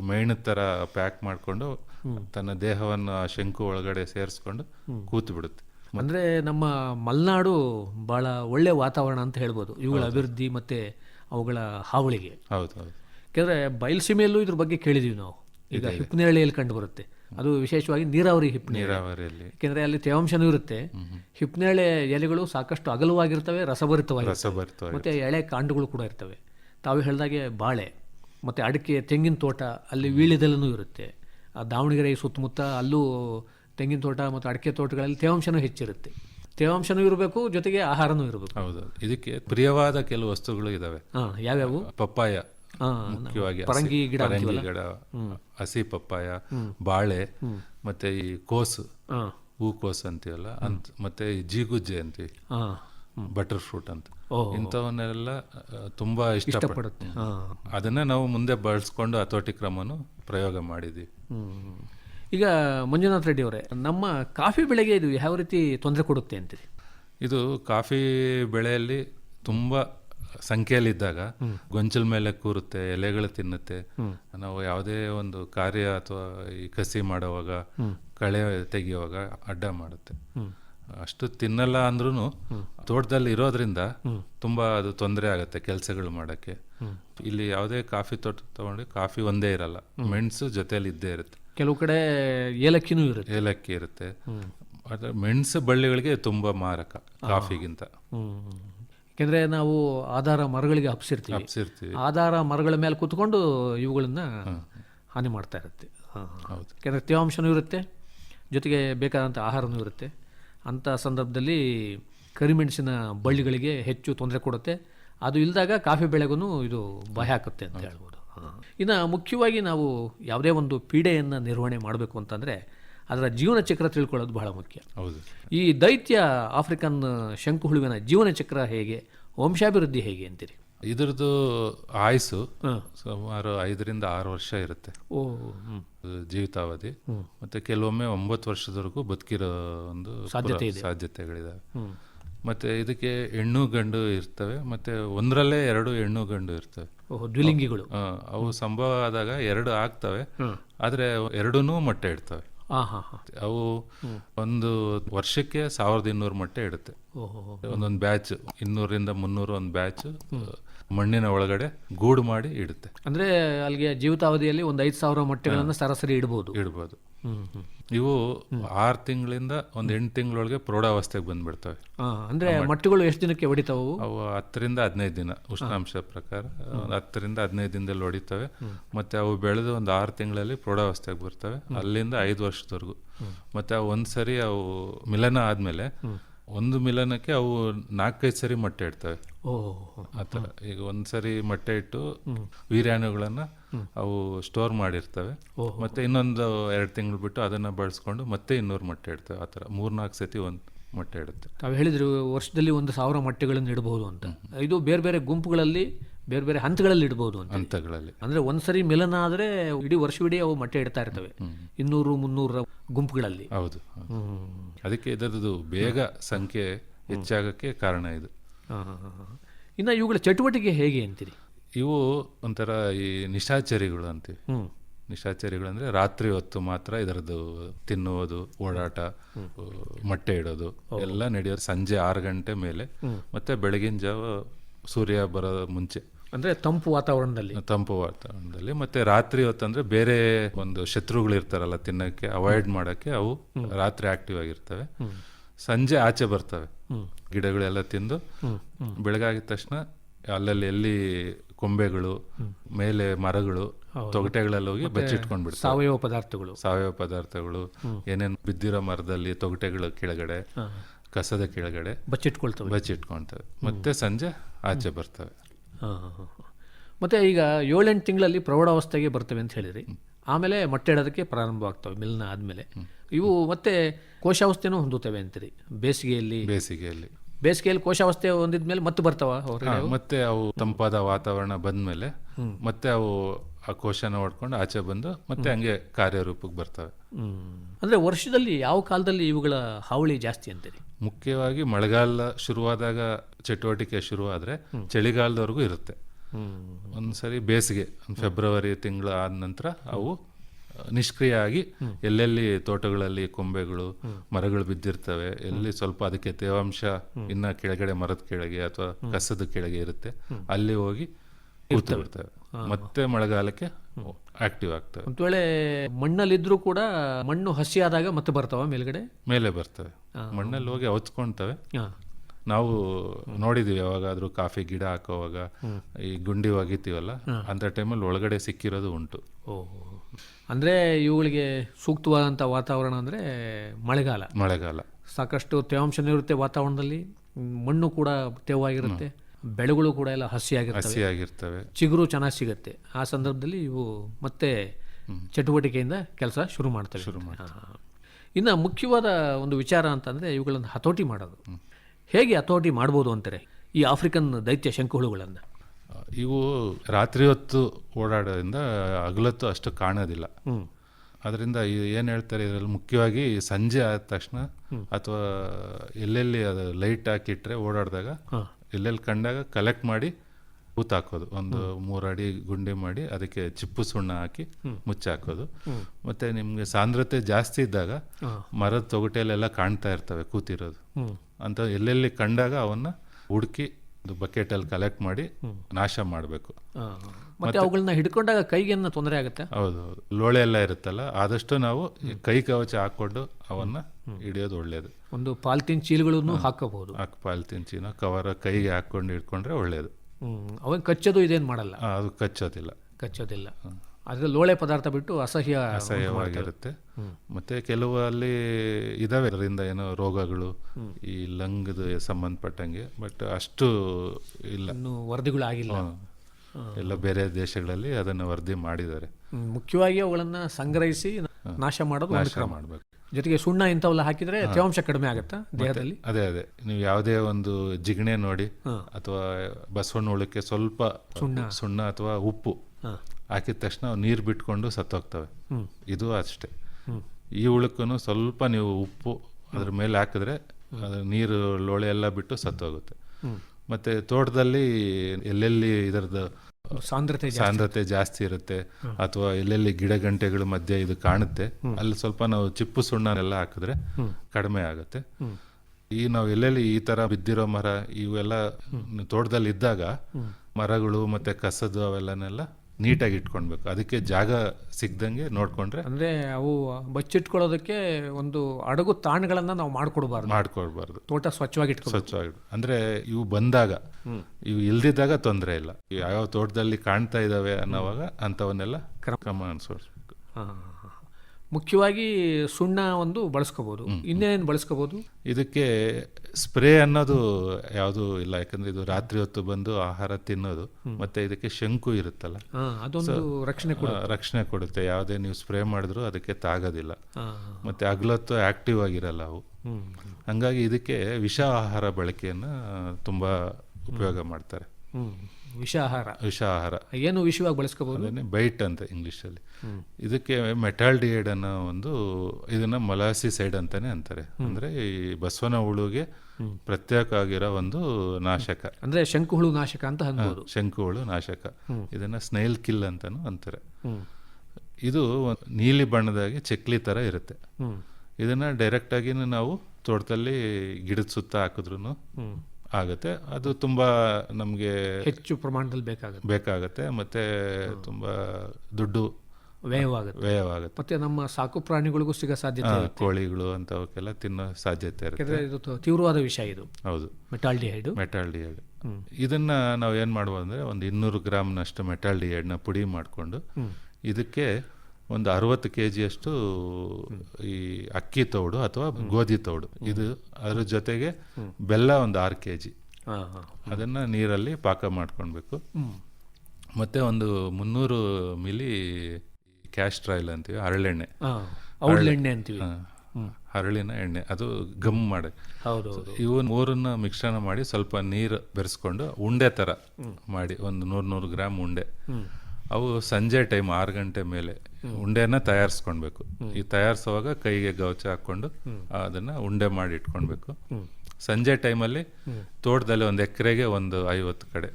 ಮೇಣ ತರ ಪ್ಯಾಕ್ ಮಾಡ್ಕೊಂಡು ತನ್ನ ದೇಹವನ್ನು ಆ ಶಂಕು ಒಳಗಡೆ ಸೇರಿಸ್ಕೊಂಡು ಕೂತು ಬಿಡುತ್ತೆ. ಅಂದ್ರೆ ನಮ್ಮ ಮಲೆನಾಡು ಬಹಳ ಒಳ್ಳೆ ವಾತಾವರಣ ಅಂತ ಹೇಳ್ಬೋದು. ಇವುಗಳ ಅಭಿವೃದ್ಧಿ ಮತ್ತೆ ಅವುಗಳ ಹಾವಳಿಗೆ. ಹೌದು ಹೌದು. ಯಾಕಂದ್ರೆ ಬಯಲುಸೀಮೆಯಲ್ಲೂ ಇದ್ರ ಬಗ್ಗೆ ಕೇಳಿದೀವಿ ನಾವು. ಈಗ ಹಿಪ್ಪನೇರಳೆಯಲ್ಲಿ ಕಂಡು ಬರುತ್ತೆ. ಅದು ವಿಶೇಷವಾಗಿ ನೀರಾವರಿ ಹಿಪ್ಪನೇರಳೆ ನೀರಾವರಿಯಲ್ಲಿ. ಯಾಕೆಂದ್ರೆ ಅಲ್ಲಿ ತೇವಾಂಶನೂ ಇರುತ್ತೆ. ಹಿಪ್ನೇಳೆ ಎಲೆಗಳು ಸಾಕಷ್ಟು ಅಗಲವಾಗಿರ್ತವೆ ರಸಭರಿತವಾಗಿ ರಸಭರಿತವಾಗಿ ಮತ್ತೆ ಎಳೆ ಕಾಂಡಗಳು ಕೂಡ ಇರ್ತವೆ. ತಾವು ಹೇಳಿದಾಗೆ ಬಾಳೆ ಮತ್ತೆ ಅಡಿಕೆ ತೆಂಗಿನ ತೋಟ ಅಲ್ಲಿ ವೀಳ್ಯದಲ್ಲೂ ಇರುತ್ತೆ. ಆ ದಾವಣಗೆರೆ ಸುತ್ತಮುತ್ತ ಅಲ್ಲೂ ತೆಂಗಿನ ತೋಟ ಮತ್ತು ಅಡಿಕೆ ತೋಟಗಳಲ್ಲಿ ತೇವಾಂಶನೂ ಹೆಚ್ಚಿರುತ್ತೆ. ತೇವಾಂಶನೂ ಇರಬೇಕು ಜೊತೆಗೆ ಆಹಾರನೂ ಇರಬೇಕು. ಹೌದು. ಇದಕ್ಕೆ ಪ್ರಿಯವಾದ ಕೆಲವು ವಸ್ತುಗಳು ಇದಾವೆ. ಹಾಂ ಯಾವ್ಯಾವು? ಪಪ್ಪಾಯ. ಮುಖ್ಯವಾಗಿ ಪರಂಗಿ ಗಿಡ ಪರಂಗಿ? ಗಿಡ ಹಸಿ ಪಪ್ಪಾಯ ಬಾಳೆ ಮತ್ತೆ ಈ ಕೋಸು ಹಾಂ ಹೂಕೋಸು ಅಂತೀವಲ್ಲ ಅಂತ ಮತ್ತೆ ಈ ಜೀಗುಜ್ಜೆ ಅಂತೀವಿ. ಬಟರ್ ಫ್ರೂಟ್ ಅಂತ. ಇಂಥವನ್ನೆಲ್ಲ ತುಂಬಾ ಇಷ್ಟಪಡುತ್ತೆ. ಅದನ್ನ ನಾವು ಮುಂದೆ ಬಳಸ್ಕೊಂಡು ಹತೋಟಿ ಕ್ರಮನು ಪ್ರಯೋಗ ಮಾಡಿದ್ವಿ. ಈಗ ಮಂಜುನಾಥ್ ರೆಡ್ಡಿ ಅವರೇ ನಮ್ಮ ಕಾಫಿ ಬೆಳೆಗೆ ಇದು ಯಾವ ರೀತಿ ತೊಂದರೆ ಕೊಡುತ್ತೆ ಅಂತೀರಿ? ಇದು ಕಾಫಿ ಬೆಳೆಯಲ್ಲಿ ತುಂಬ ಸಂಖ್ಯೆಯಲ್ಲಿದ್ದಾಗ ಗೊಂಚಲ ಮೇಲೆ ಕೂರುತ್ತೆ ಎಲೆಗಳು ತಿನ್ನುತ್ತೆ. ನಾವು ಯಾವುದೇ ಒಂದು ಕಾರ್ಯ ಅಥವಾ ಈ ಕಸಿ ಮಾಡುವಾಗ ಕಳೆ ತೆಗೆಯುವಾಗ ಅಡ್ಡ ಮಾಡುತ್ತೆ. ಅಷ್ಟು ತಿನ್ನಲ್ಲ ಅಂದ್ರೂ ತೋಟದಲ್ಲಿ ಇರೋದ್ರಿಂದ ತುಂಬಾ ಅದು ತೊಂದರೆ ಆಗುತ್ತೆ ಕೆಲಸಗಳು ಮಾಡಕ್ಕೆ. ಇಲ್ಲಿ ಯಾವುದೇ ಕಾಫಿ ತೋಟ ತಗೊಂಡು ಕಾಫಿ ಒಂದೇ ಇರಲ್ಲ ಮೆಣಸು ಜೊತೆಯಲ್ಲಿ ಇದ್ದೇ ಇರುತ್ತೆ. ಕೆಲವು ಕಡೆ ಏಲಕ್ಕಿನೂ ಇರುತ್ತೆ. ಏಲಕ್ಕಿ ಇರುತ್ತೆ. ಮೆಣಸು ಬಳ್ಳಿಗಳಿಗೆ ತುಂಬಾ ಮಾರಕ ಕಾಫಿಗಿಂತ. ಯಾಕೆಂದ್ರೆ ನಾವು ಆಧಾರ ಮರಗಳಿಗೆ ಹಬ್ಸಿರ್ತೀವಿ. ಹಬ್ಸಿರ್ತೀವಿ. ಆಧಾರ ಮರಗಳ ಮೇಲೆ ಕೂತ್ಕೊಂಡು ಇವುಗಳನ್ನು ಹಾನಿ ಮಾಡ್ತಾ ಇರುತ್ತೆ. ಹೌದು. ಯಾಕೆಂದರೆ ತೇವಾಂಶನೂ ಇರುತ್ತೆ ಜೊತೆಗೆ ಬೇಕಾದಂಥ ಆಹಾರನೂ ಇರುತ್ತೆ. ಅಂಥ ಸಂದರ್ಭದಲ್ಲಿ ಕರಿಮೆಣಸಿನ ಬಳ್ಳಿಗಳಿಗೆ ಹೆಚ್ಚು ತೊಂದರೆ ಕೊಡುತ್ತೆ. ಅದು ಇಲ್ಲದಾಗ ಕಾಫಿ ಬೆಳೆಗೂ ಇದು ಭಯ ಹಾಕುತ್ತೆ ಅಂತ ಹೇಳ್ಬೋದು. ಇನ್ನು ಮುಖ್ಯವಾಗಿ ನಾವು ಯಾವುದೇ ಒಂದು ಪೀಡೆಯನ್ನು ನಿರ್ವಹಣೆ ಮಾಡಬೇಕು ಅಂತಂದರೆ ಅದರ ಜೀವನ ಚಕ್ರ ತಿಳ್ಕೊಳ್ಳೋದು ಬಹಳ ಮುಖ್ಯ. ಹೌದು. ಈ ದೈತ್ಯ ಆಫ್ರಿಕನ್ ಶಂಕು ಹುಳುವಿನ ಜೀವನ ಚಕ್ರ ಹೇಗೆ ವಂಶಾಭಿವೃದ್ಧಿ ಹೇಗೆ ಅಂತೀರಿ? ಇದರದ್ದು ಆಯಸ್ಸು. ಸುಮಾರು ಐದರಿಂದ ಆರು ವರ್ಷ ಇರುತ್ತೆ. ಜೀವಿತಾವಧಿ. ಮತ್ತೆ ಕೆಲವೊಮ್ಮೆ ಒಂಬತ್ತು ವರ್ಷದವರೆಗೂ ಬದುಕಿರೋ ಒಂದು ಸಾಧ್ಯತೆ ಸಾಧ್ಯತೆಗಳಿದಾವೆ. ಮತ್ತೆ ಇದಕ್ಕೆ ಹೆಣ್ಣು ಗಂಡು ಇರ್ತವೆ ಮತ್ತೆ ಒಂದರಲ್ಲೇ ಎರಡು ಹೆಣ್ಣು ಗಂಡು ಇರ್ತವೆ. ಓಹೋ ದ್ವಿಲಿಂಗಿಗಳು. ಅವು ಸಂಭವ ಆದಾಗ ಎರಡು ಆಗ್ತವೆ ಆದ್ರೆ ಎರಡೂ ಮೊಟ್ಟೆ ಇಡ್ತವೆ. ಅವು ಒಂದು ವರ್ಷಕ್ಕೆ ಸಾವಿರದ ಇನ್ನೂರು ಮೊಟ್ಟೆ ಇಡುತ್ತೆ. ಒಂದೊಂದು ಬ್ಯಾಚ್ ಇನ್ನೂರಿಂದ ಮುನ್ನೂರು ಒಂದು ಬ್ಯಾಚ್ ಮಣ್ಣಿನ ಒಳಗಡೆ ಗೂಡು ಮಾಡಿ ಇಡುತ್ತೆ. ಅಂದ್ರೆ ಅಲ್ಲಿಗೆ ಜೀವಿತಾವಧಿಯಲ್ಲಿ ಒಂದು ಐದು ಸಾವಿರ ಮೊಟ್ಟೆಗಳನ್ನು ಸರಾಸರಿ ಇಡಬಹುದು ಹ್ಮ್ ಇವು ಆರು ತಿಂಗಳಿಂದ ಒಂದು ಎಂಟು ತಿಂಗಳೊಳಗೆ ಪ್ರೌಢಾವಸ್ಥೆಗೆ ಬಂದ್ಬಿಡ್ತವೆ. ಅಂದ್ರೆ ಮೊಟ್ಟೆಗಳು ಎಷ್ಟು ದಿನಕ್ಕೆ ಹೊಡಿತಾವು ಅವು ಹತ್ತರಿಂದ ಹದಿನೈದು ದಿನ ಉಷ್ಣಾಂಶ ಪ್ರಕಾರ ಒಂದು ಹತ್ತರಿಂದ ಹದಿನೈದು ದಿನದಲ್ಲಿ ಹೊಡಿತವೆ ಮತ್ತೆ ಅವು ಬೆಳೆದು ಒಂದು ಆರು ತಿಂಗಳಲ್ಲಿ ಪ್ರೌಢಾವಸ್ಥೆಗೆ ಬರ್ತವೆ. ಅಲ್ಲಿಂದ ಐದು ವರ್ಷದವರೆಗೂ. ಮತ್ತೆ ಅವು ಒಂದ್ಸರಿ ಅವು ಮಿಲನ ಆದ್ಮೇಲೆ ಒಂದು ಮಿಲನಕ್ಕೆ ಅವು ನಾಲ್ಕೈದು ಸರಿ ಮೊಟ್ಟೆ ಇಡ್ತವೆ. ಓಹ್. ಆ ಥರ. ಈಗ ಒಂದ್ಸರಿ ಮೊಟ್ಟೆ ಇಟ್ಟು ವೀರ್ಯಾಣುಗಳನ್ನ ಅವು ಸ್ಟೋರ್ ಮಾಡಿರ್ತವೆ. ಮತ್ತೆ ಇನ್ನೊಂದು ಎರಡು ತಿಂಗಳು ಬಿಟ್ಟು ಅದನ್ನ ಬಳಸ್ಕೊಂಡು ಮತ್ತೆ ಇನ್ನೂರು ಮೊಟ್ಟೆ ಇಡ್ತವೆ. ಆತರ ಥರ ಮೂರ್ನಾಲ್ಕು ಸತಿ ಒಂದು ಮೊಟ್ಟೆ ಇಡುತ್ತೆ. ತಾವು ಹೇಳಿದ್ರು ವರ್ಷದಲ್ಲಿ ಒಂದು ಸಾವಿರ ಮೊಟ್ಟೆಗಳನ್ನು ಇಡಬಹುದು ಅಂತ. ಇದು ಬೇರೆ ಬೇರೆ ಗುಂಪುಗಳಲ್ಲಿ ಬೇರೆ ಬೇರೆ ಹಂತಗಳಲ್ಲಿ ಇಡಬಹುದು ಅಂತ ಹಂತಗಳಲ್ಲಿ. ಅಂದರೆ ಒಂದ್ಸರಿ ಮಿಲನ ಆದ್ರೆ ಇಡೀ ವರ್ಷವಿಡೀ ಅವು ಮೊಟ್ಟೆ ಇಡ್ತಾ ಇರ್ತವೆ. ಇನ್ನೂರು ಮುನ್ನೂರ ಗುಂಪುಗಳಲ್ಲಿ. ಹೌದು ಅದಕ್ಕೆ ಇದರದ್ದು ಬೇಗ ಸಂಖ್ಯೆ ಹೆಚ್ಚಾಗಕ್ಕೆ ಕಾರಣ ಇದು. ಇನ್ನು ಇವುಗಳ ಚಟುವಟಿಕೆ ಹೇಗೆ ಅಂತೀರಿ? ಇವು ಒಂಥರ ಈ ನಿಶಾಚರಿಗಳು ಅಂತೀವಿ. ನಿಶಾಚರಿಗಳು ಅಂದ್ರೆ ರಾತ್ರಿ ಹೊತ್ತು ಮಾತ್ರ ಇದರದ್ದು ತಿನ್ನುವುದು ಓಡಾಟ ಮೊಟ್ಟೆ ಇಡೋದು ಎಲ್ಲ ನಡೆಯೋದು ಸಂಜೆ ಆರು ಗಂಟೆ ಮೇಲೆ. ಮತ್ತೆ ಬೆಳಗಿನ ಜಾವ ಸೂರ್ಯ ಬರೋ ಮುಂಚೆ. ಅಂದರೆ ತಂಪು ವಾತಾವರಣದಲ್ಲಿ. ತಂಪು ವಾತಾವರಣದಲ್ಲಿ. ಮತ್ತೆ ರಾತ್ರಿ ಹೊತ್ತಂದ್ರೆ ಬೇರೆ ಒಂದು ಶತ್ರುಗಳು ಇರ್ತಾರಲ್ಲ ತಿನ್ನಕ್ಕೆ ಅವಾಯ್ಡ್ ಮಾಡಕ್ಕೆ ಅವು ರಾತ್ರಿ ಆಕ್ಟಿವ್ ಆಗಿರ್ತವೆ. ಸಂಜೆ ಆಚೆ ಬರ್ತವೆ. ಗಿಡಗಳೆಲ್ಲ ತಿಂದು ಬೆಳಗಾಗಿದ ತಕ್ಷಣ ಅಲ್ಲಲ್ಲಿ ಎಲ್ಲಿ ಕೊಂಬೆಗಳು ಮೇಲೆ ಮರಗಳು ತೊಗಟೆಗಳಲ್ಲಿ ಹೋಗಿ ಬಚ್ಚಿಟ್ಕೊಂಡ್ ಬಿಡ್ತವೆ ಸಾವಯವ ಪದಾರ್ಥಗಳು. ಸಾವಯವ ಪದಾರ್ಥಗಳು ಏನೇನು ಬಿದ್ದಿರೋ ಮರದಲ್ಲಿ ತೊಗಟೆಗಳ ಕೆಳಗಡೆ ಕಸದ ಕೆಳಗಡೆ ಬಚ್ಚಿಟ್ಕೊಳ್ತವೆ. ಬಚ್ಚಿಟ್ಕೊಳ್ತವೆ. ಮತ್ತೆ ಸಂಜೆ ಆಚೆ ಬರ್ತವೆ. ಹಾಂ ಹಾಂ ಹಾಂ ಮತ್ತು ಈಗ ಏಳೆಂಟು ತಿಂಗಳಲ್ಲಿ ಪ್ರೌಢಾವಸ್ಥೆಗೆ ಬರ್ತವೆ ಅಂತ ಹೇಳಿದ್ರಿ. ಆಮೇಲೆ ಮೊಟ್ಟೆ ಇಡೋದಕ್ಕೆ ಪ್ರಾರಂಭ ಆಗ್ತವೆ ಮಿಲನ ಆದಮೇಲೆ. ಇವು ಮತ್ತೆ ಕೋಶಾವಸ್ಥೆನೂ ಹೊಂದುತ್ತವೆ ಅಂತೀರಿ ಬೇಸಿಗೆಯಲ್ಲಿ. ಬೇಸಿಗೆಯಲ್ಲಿ. ಬೇಸಿಗೆಯಲ್ಲಿ ಕೋಶಾವಸ್ಥೆ ಹೊಂದಿದ್ಮೇಲೆ ಮತ್ತೆ ಬರ್ತಾವ ಮತ್ತೆ ಅವು ತಂಪಾದ ವಾತಾವರಣ ಬಂದ್ಮೇಲೆ ಮತ್ತೆ ಅವು ಆ ಕೋಶನ ಹೊಡ್ಕೊಂಡು ಆಚೆ ಬಂದು ಮತ್ತೆ ಹಂಗೆ ಕಾರ್ಯರೂಪಕ್ಕೆ ಬರ್ತವೆ. ಅಂದ್ರೆ ವರ್ಷದಲ್ಲಿ ಯಾವ ಕಾಲದಲ್ಲಿ ಇವುಗಳ ಹಾವಳಿ ಜಾಸ್ತಿ ಅಂತೀರಿ? ಮುಖ್ಯವಾಗಿ ಮಳೆಗಾಲ ಶುರುವಾದಾಗ ಚಟುವಟಿಕೆ ಶುರುವಾದ್ರೆ ಚಳಿಗಾಲದವರೆಗೂ ಇರುತ್ತೆ. ಒಂದ್ಸರಿ ಬೇಸಿಗೆ ಫೆಬ್ರವರಿ ತಿಂಗಳು ಆದ ನಂತರ ಅವು ನಿಷ್ಕ್ರಿಯ ಆಗಿ ಎಲ್ಲೆಲ್ಲಿ ತೋಟಗಳಲ್ಲಿ ಕೊಂಬೆಗಳು ಮರಗಳು ಬಿದ್ದಿರ್ತವೆ ಎಲ್ಲಿ ಸ್ವಲ್ಪ ಅದಕ್ಕೆ ತೇವಾಂಶ ಇನ್ನ ಕೆಳಗಡೆ ಮರದ ಕೆಳಗೆ ಅಥವಾ ಕಸದ ಕೆಳಗೆ ಇರುತ್ತೆ ಅಲ್ಲಿ ಹೋಗಿ ಕೂತು ಬಿಡ್ತವೆ ಮತ್ತೆ ಮಳೆಗಾಲಕ್ಕೆ ಆಕ್ಟಿವ್ ಆಗ್ತವೆ. ಒಂದ್ ವೇಳೆ ಮಣ್ಣಲ್ಲಿದ್ರೂ ಕೂಡ ಮಣ್ಣು ಹಸಿ ಆದಾಗ ಮತ್ತೆ ಬರ್ತಾವ ಮೇಲ್ಗಡೆ? ಮೇಲೆ ಬರ್ತವೆ. ಮಣ್ಣಲ್ಲಿ ಹೋಗಿ ಅವತ್ಕೊಂತವೆ ಹಾಂ. ನಾವು ನೋಡಿದೀವಿ ಯಾವಾಗಾದ್ರೂ ಕಾಫಿ ಗಿಡ ಹಾಕೋವಾಗ ಈ ಗುಂಡಿ ಒಗಿತೀವಲ್ಲ ಅಂತ ಟೈಮಲ್ಲಿ ಒಳಗಡೆ ಸಿಕ್ಕಿರೋದು ಉಂಟು. ಅಂದ್ರೆ ಅಂದರೆ ಇವುಗಳಿಗೆ ಸೂಕ್ತವಾದಂಥ ವಾತಾವರಣ ಅಂದ್ರೆ ಮಳೆಗಾಲ. ಮಳೆಗಾಲ. ಸಾಕಷ್ಟು ತೇವಾಂಶನೂ ಇರುತ್ತೆ ವಾತಾವರಣದಲ್ಲಿ. ಮಣ್ಣು ಕೂಡ ತೇವಾಗಿರುತ್ತೆ. ಬೆಳೆಗಳು ಕೂಡ ಎಲ್ಲ ಹಸಿಯಾಗಿರ್ತವೆ. ಹಸಿಯಾಗಿರ್ತವೆ. ಚಿಗುರು ಚೆನ್ನಾಗಿ ಸಿಗುತ್ತೆ. ಆ ಸಂದರ್ಭದಲ್ಲಿ ಇವು ಮತ್ತೆ ಚಟುವಟಿಕೆಯಿಂದ ಕೆಲಸ ಶುರು ಮಾಡ್ತವೆ. ಶುರು ಇನ್ನು ಮುಖ್ಯವಾದ ಒಂದು ವಿಚಾರ ಅಂತಂದರೆ ಇವುಗಳನ್ನು ಹತೋಟಿ ಮಾಡೋದು. ಹೇಗೆ ಹತೋಟಿ ಮಾಡ್ಬೋದು ಅಂತಾರೆ ಈ ಆಫ್ರಿಕನ್ ದೈತ್ಯ ಶಂಕುಹುಳುಗಳನ್ನು? ಇವು ರಾತ್ರಿ ಹೊತ್ತು ಓಡಾಡೋದ್ರಿಂದ ಹಗಲೊತ್ತು ಅಷ್ಟು ಕಾಣೋದಿಲ್ಲ. ಅದರಿಂದ ಏನು ಹೇಳ್ತಾರೆ ಇದರಲ್ಲಿ ಮುಖ್ಯವಾಗಿ ಸಂಜೆ ಆದ ತಕ್ಷಣ ಅಥವಾ ಎಲ್ಲೆಲ್ಲಿ ಅದು ಲೈಟ್ ಹಾಕಿಟ್ರೆ ಓಡಾಡಿದಾಗ ಎಲ್ಲೆಲ್ಲಿ ಕಂಡಾಗ ಕಲೆಕ್ಟ್ ಮಾಡಿ ಹಾಕೋದು ಒಂದು ಮೂರು ಅಡಿ ಗುಂಡಿ ಮಾಡಿ ಅದಕ್ಕೆ ಚಿಪ್ಪು ಸುಣ್ಣ ಹಾಕಿ ಮುಚ್ಚಾಕೋದು. ಮತ್ತೆ ನಿಮಗೆ ಸಾಂದ್ರತೆ ಜಾಸ್ತಿ ಇದ್ದಾಗ ಮರದ ತೊಗಟೆಯಲ್ಲೆಲ್ಲ ಕಾಣ್ತಾ ಇರ್ತವೆ ಕೂತಿರೋದು. ಅಂತ ಎಲ್ಲೆಲ್ಲಿ ಕಂಡಾಗ ಅವನ್ನ ಹುಡುಕಿ ಒಂದು ಬಕೆಟಲ್ಲಿ ಕಲೆಕ್ಟ್ ಮಾಡಿ ನಾಶ ಮಾಡಬೇಕು. ಮತ್ತೆ ಅವುಗಳನ್ನ ಹಿಡ್ಕೊಂಡಾಗ ಕೈಗೆ ತೊಂದರೆ ಆಗುತ್ತೆ? ಹೌದು ಹೌದು ಲೋಳೆ ಎಲ್ಲ ಇರುತ್ತಲ್ಲ ಆದಷ್ಟು ನಾವು ಕೈ ಕವಚ ಹಾಕೊಂಡು ಅವನ್ನ ಹಿಡಿಯೋದು ಒಳ್ಳೇದು. ಒಂದು ಪಾಲ್ತಿನ್ ಚೀಲಗಳನ್ನು ಹಾಕಬಹುದು. ಪಾಲ್ತಿನ್ ಚೀಲ ಕವರ ಕೈಗೆ ಹಾಕೊಂಡು ಇಟ್ಕೊಂಡ್ರೆ ಒಳ್ಳೇದು. ಹ್ಮ್. ಅವಾಗ ಕಚ್ಚೋದು ಇದೇನು ಮಾಡಲ್ಲ. ಅದು ಕಚ್ಚೋದಿಲ್ಲ. ಕಚ್ಚೋದಿಲ್ಲ. ಅದ್ರ ಲೋಳೆ ಪದಾರ್ಥ ಬಿಟ್ಟು ಅಸಹ್ಯ ಅಸಹ್ಯವಾಗಿರುತ್ತೆ. ಮತ್ತೆ ಕೆಲವು ಅಲ್ಲಿ ಇದಾವೆ ಅದರಿಂದ ಏನೋ ರೋಗಗಳು ಈ ಲಂಗ್ದು ಸಂಬಂಧಪಟ್ಟಂಗೆ ಬಟ್ ಅಷ್ಟು ಇಲ್ಲ. ವರದಿಗಳು ಆಗಿಲ್ಲ ಎಲ್ಲ ಬೇರೆ ದೇಶಗಳಲ್ಲಿ ಅದನ್ನು ವರದಿ ಮಾಡಿದ್ದಾರೆ. ಮುಖ್ಯವಾಗಿ ಅವುಗಳನ್ನ ಸಂಗ್ರಹಿಸಿ ನಾಶ ಮಾಡೋದು ಮಾಡಬೇಕು. ಜೊತೆಗೆ ಸುಣ್ಣ ಇಂಥವೆಲ್ಲ ಹಾಕಿದ್ರೆ ತೇವಾಂಶ ಕಡಿಮೆ ಆಗುತ್ತಾ ದೇಹದಲ್ಲಿ? ಅದೇ ಅದೇ. ನೀವು ಯಾವುದೇ ಒಂದು ಜಿಗಣೆ ನೋಡಿ ಅಥವಾ ಬಸವಣ್ಣ ಉಳಕ್ಕೆ ಸ್ವಲ್ಪ ಸುಣ್ಣ. ಸುಣ್ಣ ಅಥವಾ ಉಪ್ಪು ಹಾಕಿದ ತಕ್ಷಣ ನೀರು ಬಿಟ್ಕೊಂಡು ಸತ್ತೋಗ್ತವೆ. ಇದು ಅಷ್ಟೇ. ಈ ಹುಳಕ್ಕೂ ಸ್ವಲ್ಪ ನೀವು ಉಪ್ಪು ಅದ್ರ ಮೇಲೆ ಹಾಕಿದ್ರೆ ಅದು ನೀರು ಲೋಳೆ ಎಲ್ಲ ಬಿಟ್ಟು ಸತ್ತೋಗುತ್ತೆ. ಮತ್ತೆ ತೋಟದಲ್ಲಿ ಎಲ್ಲೆಲ್ಲಿ ಇದರದ್ದು ಸಾಂದ್ರತೆ. ಸಾಂದ್ರತೆ ಜಾಸ್ತಿ ಇರುತ್ತೆ. ಅಥವಾ ಎಲ್ಲೆಲ್ಲಿ ಗಿಡ ಗಂಟೆಗಳ ಮಧ್ಯೆ ಇದು ಕಾಣುತ್ತೆ ಅಲ್ಲಿ ಸ್ವಲ್ಪ ನಾವು ಚಿಪ್ಪು ಸುಣ್ಣನೆಲ್ಲ ಹಾಕಿದ್ರೆ ಕಡಿಮೆ ಆಗುತ್ತೆ. ಈ ನಾವು ಎಲ್ಲೆಲ್ಲಿ ಈ ತರ ಬಿದ್ದಿರೋ ಮರ ಇವೆಲ್ಲ ತೋಟದಲ್ಲಿ ಇದ್ದಾಗ ಮರಗಳು ಮತ್ತೆ ಕಸದು ಅವೆಲ್ಲನೆಲ್ಲ ನೀಟಾಗಿ ಇಟ್ಕೊಳ್ಬೇಕು. ಅದಕ್ಕೆ ಜಾಗ ಸಿಗ್ದಂಗೆ ನೋಡಿಕೊಂಡ್ರೆ ಅಂದರೆ ಅವು ಬಚ್ಚಿಟ್ಕೊಳ್ಳೋದಕ್ಕೆ ಒಂದು ಅಡಗು ತಾಣಗಳನ್ನು ನಾವು ಮಾಡ್ಕೊಡ್ಬಾರ್ದು. ಮಾಡ್ಕೊಡ್ಬಾರ್ದು ತೋಟ ಸ್ವಚ್ಛವಾಗಿ ಇಟ್ಕೊ ಸ್ವಚ್ಛವಾಗಿ. ಅಂದರೆ ಇವು ಬಂದಾಗ ಇವು ಇಲ್ದಿದ್ದಾಗ ತೊಂದರೆ ಇಲ್ಲ. ಯಾವ ತೋಟದಲ್ಲಿ ಕಾಣ್ತಾ ಇದ್ದಾವೆ ಅನ್ನೋವಾಗ ಅಂಥವನ್ನೆಲ್ಲ ಕ್ರಮ. ಅನುಸರಿಸ್ಬೇಕು. ಮುಖ್ಯವಾಗಿ ಸುಣ್ಣ ಒಂದು ಬಳಸ್ಕೋಬೋದು. ಇನ್ನೇನು ಬಳಸ್ಕೋಬೋದು? ಇದಕ್ಕೆ ಸ್ಪ್ರೇ ಅನ್ನೋದು ಯಾವುದು ಇಲ್ಲ ಯಾಕಂದ್ರೆ ಇದು ರಾತ್ರಿ ಹೊತ್ತು ಬಂದು ಆಹಾರ ತಿನ್ನೋದು ಮತ್ತೆ ಇದಕ್ಕೆ ಶಂಕು ಇರುತ್ತಲ್ಲ. ರಕ್ಷಣೆ ರಕ್ಷಣೆ ಕೊಡುತ್ತೆ. ಯಾವುದೇ ನೀವು ಸ್ಪ್ರೇ ಮಾಡಿದ್ರು ಅದಕ್ಕೆ ತಾಗೋದಿಲ್ಲ. ಮತ್ತೆ ಅಗ್ಲತ್ತು ಆಕ್ಟಿವ್ ಆಗಿರಲ್ಲ ಅವು. ಹಂಗಾಗಿ ಇದಕ್ಕೆ ವಿಷ ಆಹಾರ ಬಳಕೆಯನ್ನು ತುಂಬಾ ಉಪಯೋಗ ಮಾಡ್ತಾರೆ. ವಿಷಾಹಾರ. ವಿಷ ಆಹಾರ ಏನು ವಿಷವಾಗಿ ಬಳಸ್ಕೋಬಹುದು? ಅದನ್ನೇ ಬೈಟ್ ಅಂತ ಇಂಗ್ಲಿಷಲ್ಲಿ ಇದಕ್ಕೆ ಮೆಟಾಲ್ಡಿಯೈಡ್ ಅನ್ನೋ ಒಂದು ಇದನ್ನ ಮೊಲಾಸಿಸೈಡ್ ಅಂತಾನೆ ಅಂತಾರೆ. ಅಂದ್ರೆ ಈ ಬಸವನ ಹುಳುಗೆ ಪ್ರತ್ಯೇಕ ಆಗಿರೋ ಒಂದು ನಾಶಕ. ಅಂದ್ರೆ ಶಂಕುಹುಳು ನಾಶಕ ಅಂತ ಅನ್ಬೋದು. ಶಂಕು ಹುಳು ನಾಶಕ. ಇದನ್ನ ಸ್ನೇಲ್ ಕಿಲ್ ಅಂತಾನು ಅಂತಾರೆ. ಇದು ನೀಲಿ ಬಣ್ಣದಾಗಿ ಚಕ್ಲಿ ತರ ಇರುತ್ತೆ. ಇದನ್ನ ಡೈರೆಕ್ಟ್ ಆಗಿ ನಾವು ತೋಟದಲ್ಲಿ ಗಿಡದ ಸುತ್ತ ಹಾಕಿದ್ರು ಆಗುತ್ತೆ. ಅದು ತುಂಬಾ ನಮಗೆ ಹೆಚ್ಚು ಪ್ರಮಾಣದಲ್ಲಿ ಬೇಕಾಗುತ್ತೆ. ಬೇಕಾಗುತ್ತೆ. ಮತ್ತೆ ತುಂಬಾ ದುಡ್ಡು ವ್ಯಯವಾಗುತ್ತೆ. ವ್ಯಯವಾಗುತ್ತೆ. ಮತ್ತೆ ನಮ್ಮ ಸಾಕು ಪ್ರಾಣಿಗಳಿಗೂ ಸಿಗೋ ಸಾಧ್ಯತೆ. ಕೋಳಿಗಳು ಅಂತವಕ್ಕೆಲ್ಲ ತಿನ್ನೋ ಸಾಧ್ಯತೆ ಇರುತ್ತೆ. ಇದು ತೀವ್ರವಾದ ವಿಷಯ ಇದು. ಹೌದು. ಮೆಟಾಲ್ಡಿಹೈಡ್. ಮೆಟಾಲ್ಡಿಹೈಡ್. ಇದನ್ನ ನಾವು ಏನು ಮಾಡ್ಬೋದು ಅಂದ್ರೆ ಒಂದು ಇನ್ನೂರು ಗ್ರಾಮ್ನಷ್ಟು ಮೆಟಾಲ್ಡಿಹೈಡ್ನ ಪುಡಿ ಮಾಡಿಕೊಂಡು ಇದಕ್ಕೆ ಒಂದು ಅರವತ್ತು ಕೆ ಜಿಯಷ್ಟು ಈ ಅಕ್ಕಿ ತೌಡು ಅಥವಾ ಗೋಧಿ ತೌಡು. ಇದು ಅದ್ರ ಜೊತೆಗೆ ಬೆಲ್ಲ ಒಂದು ಆರು ಕೆ ಜಿ ಅದನ್ನು ನೀರಲ್ಲಿ ಪಾಕ ಮಾಡ್ಕೊಳ್ಬೇಕು. ಮತ್ತೆ ಒಂದು ಮುನ್ನೂರು ಮಿಲಿ ಕ್ಯಾಸ್ಟ್ರ್ ಆಯಿಲ್ ಅಂತೀವಿ ಹರಳೆಣ್ಣೆ. ಹರಳೆಣ್ಣೆ ಅಂತೀವಿ. ಹರಳಿನ ಎಣ್ಣೆ. ಅದು ಗಮ್ ಮಾಡಿ. ಹೌದು ಇವು ಮೂರನ್ನ ಮಿಶ್ರಣ ಮಾಡಿ ಸ್ವಲ್ಪ ನೀರು ಬೆರೆಸ್ಕೊಂಡು ಉಂಡೆ ಥರ ಮಾಡಿ ಒಂದು ನೂರು ನೂರು ಗ್ರಾಮ್ ಉಂಡೆ. ಅವು ಸಂಜೆ ಟೈಮ್ ಆರು ಗಂಟೆ ಮೇಲೆ ಉಂಡೆನ ತಯಾರಿಸ್ಕೊಳ್ಬೇಕು ಈ ತಯಾರಿಸುವಾಗ ಕೈಗೆ ಗೌಚ ಹಾಕ್ಕೊಂಡು ಅದನ್ನ ಉಂಡೆ ಮಾಡಿ ಇಟ್ಕೊಳ್ಬೇಕು ಸಂಜೆ ಟೈಮಲ್ಲಿ ತೋಟದಲ್ಲಿ ಒಂದು ಎಕರೆಗೆ ಒಂದು ಐವತ್ತು ಕಡೆ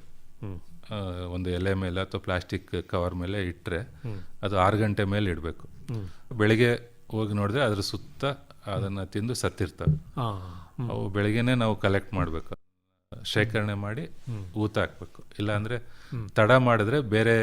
ಒಂದು ಎಲೆ ಮೇಲೆ ಅಥವಾ ಪ್ಲಾಸ್ಟಿಕ್ ಕವರ್ ಮೇಲೆ ಇಟ್ಟರೆ ಅದು ಆರು ಗಂಟೆ ಮೇಲೆ ಇಡಬೇಕು. ಬೆಳಿಗ್ಗೆ ಹೋಗಿ ನೋಡಿದ್ರೆ ಅದ್ರ ಸುತ್ತ ಅದನ್ನ ತಿಂದು ಸತ್ತಿರ್ತವೆ. ಅವು ಬೆಳಿಗ್ಗೆನೆ ನಾವು ಕಲೆಕ್ಟ್ ಮಾಡಬೇಕು. ಶೇಖರಣೆ ಮಾಡಿ ಊತ ಹಾಕ್ಬೇಕು. ಇಲ್ಲಾಂದ್ರೆ ತಡ ಮಾಡಿದ್ರೆ ಬೇರೆ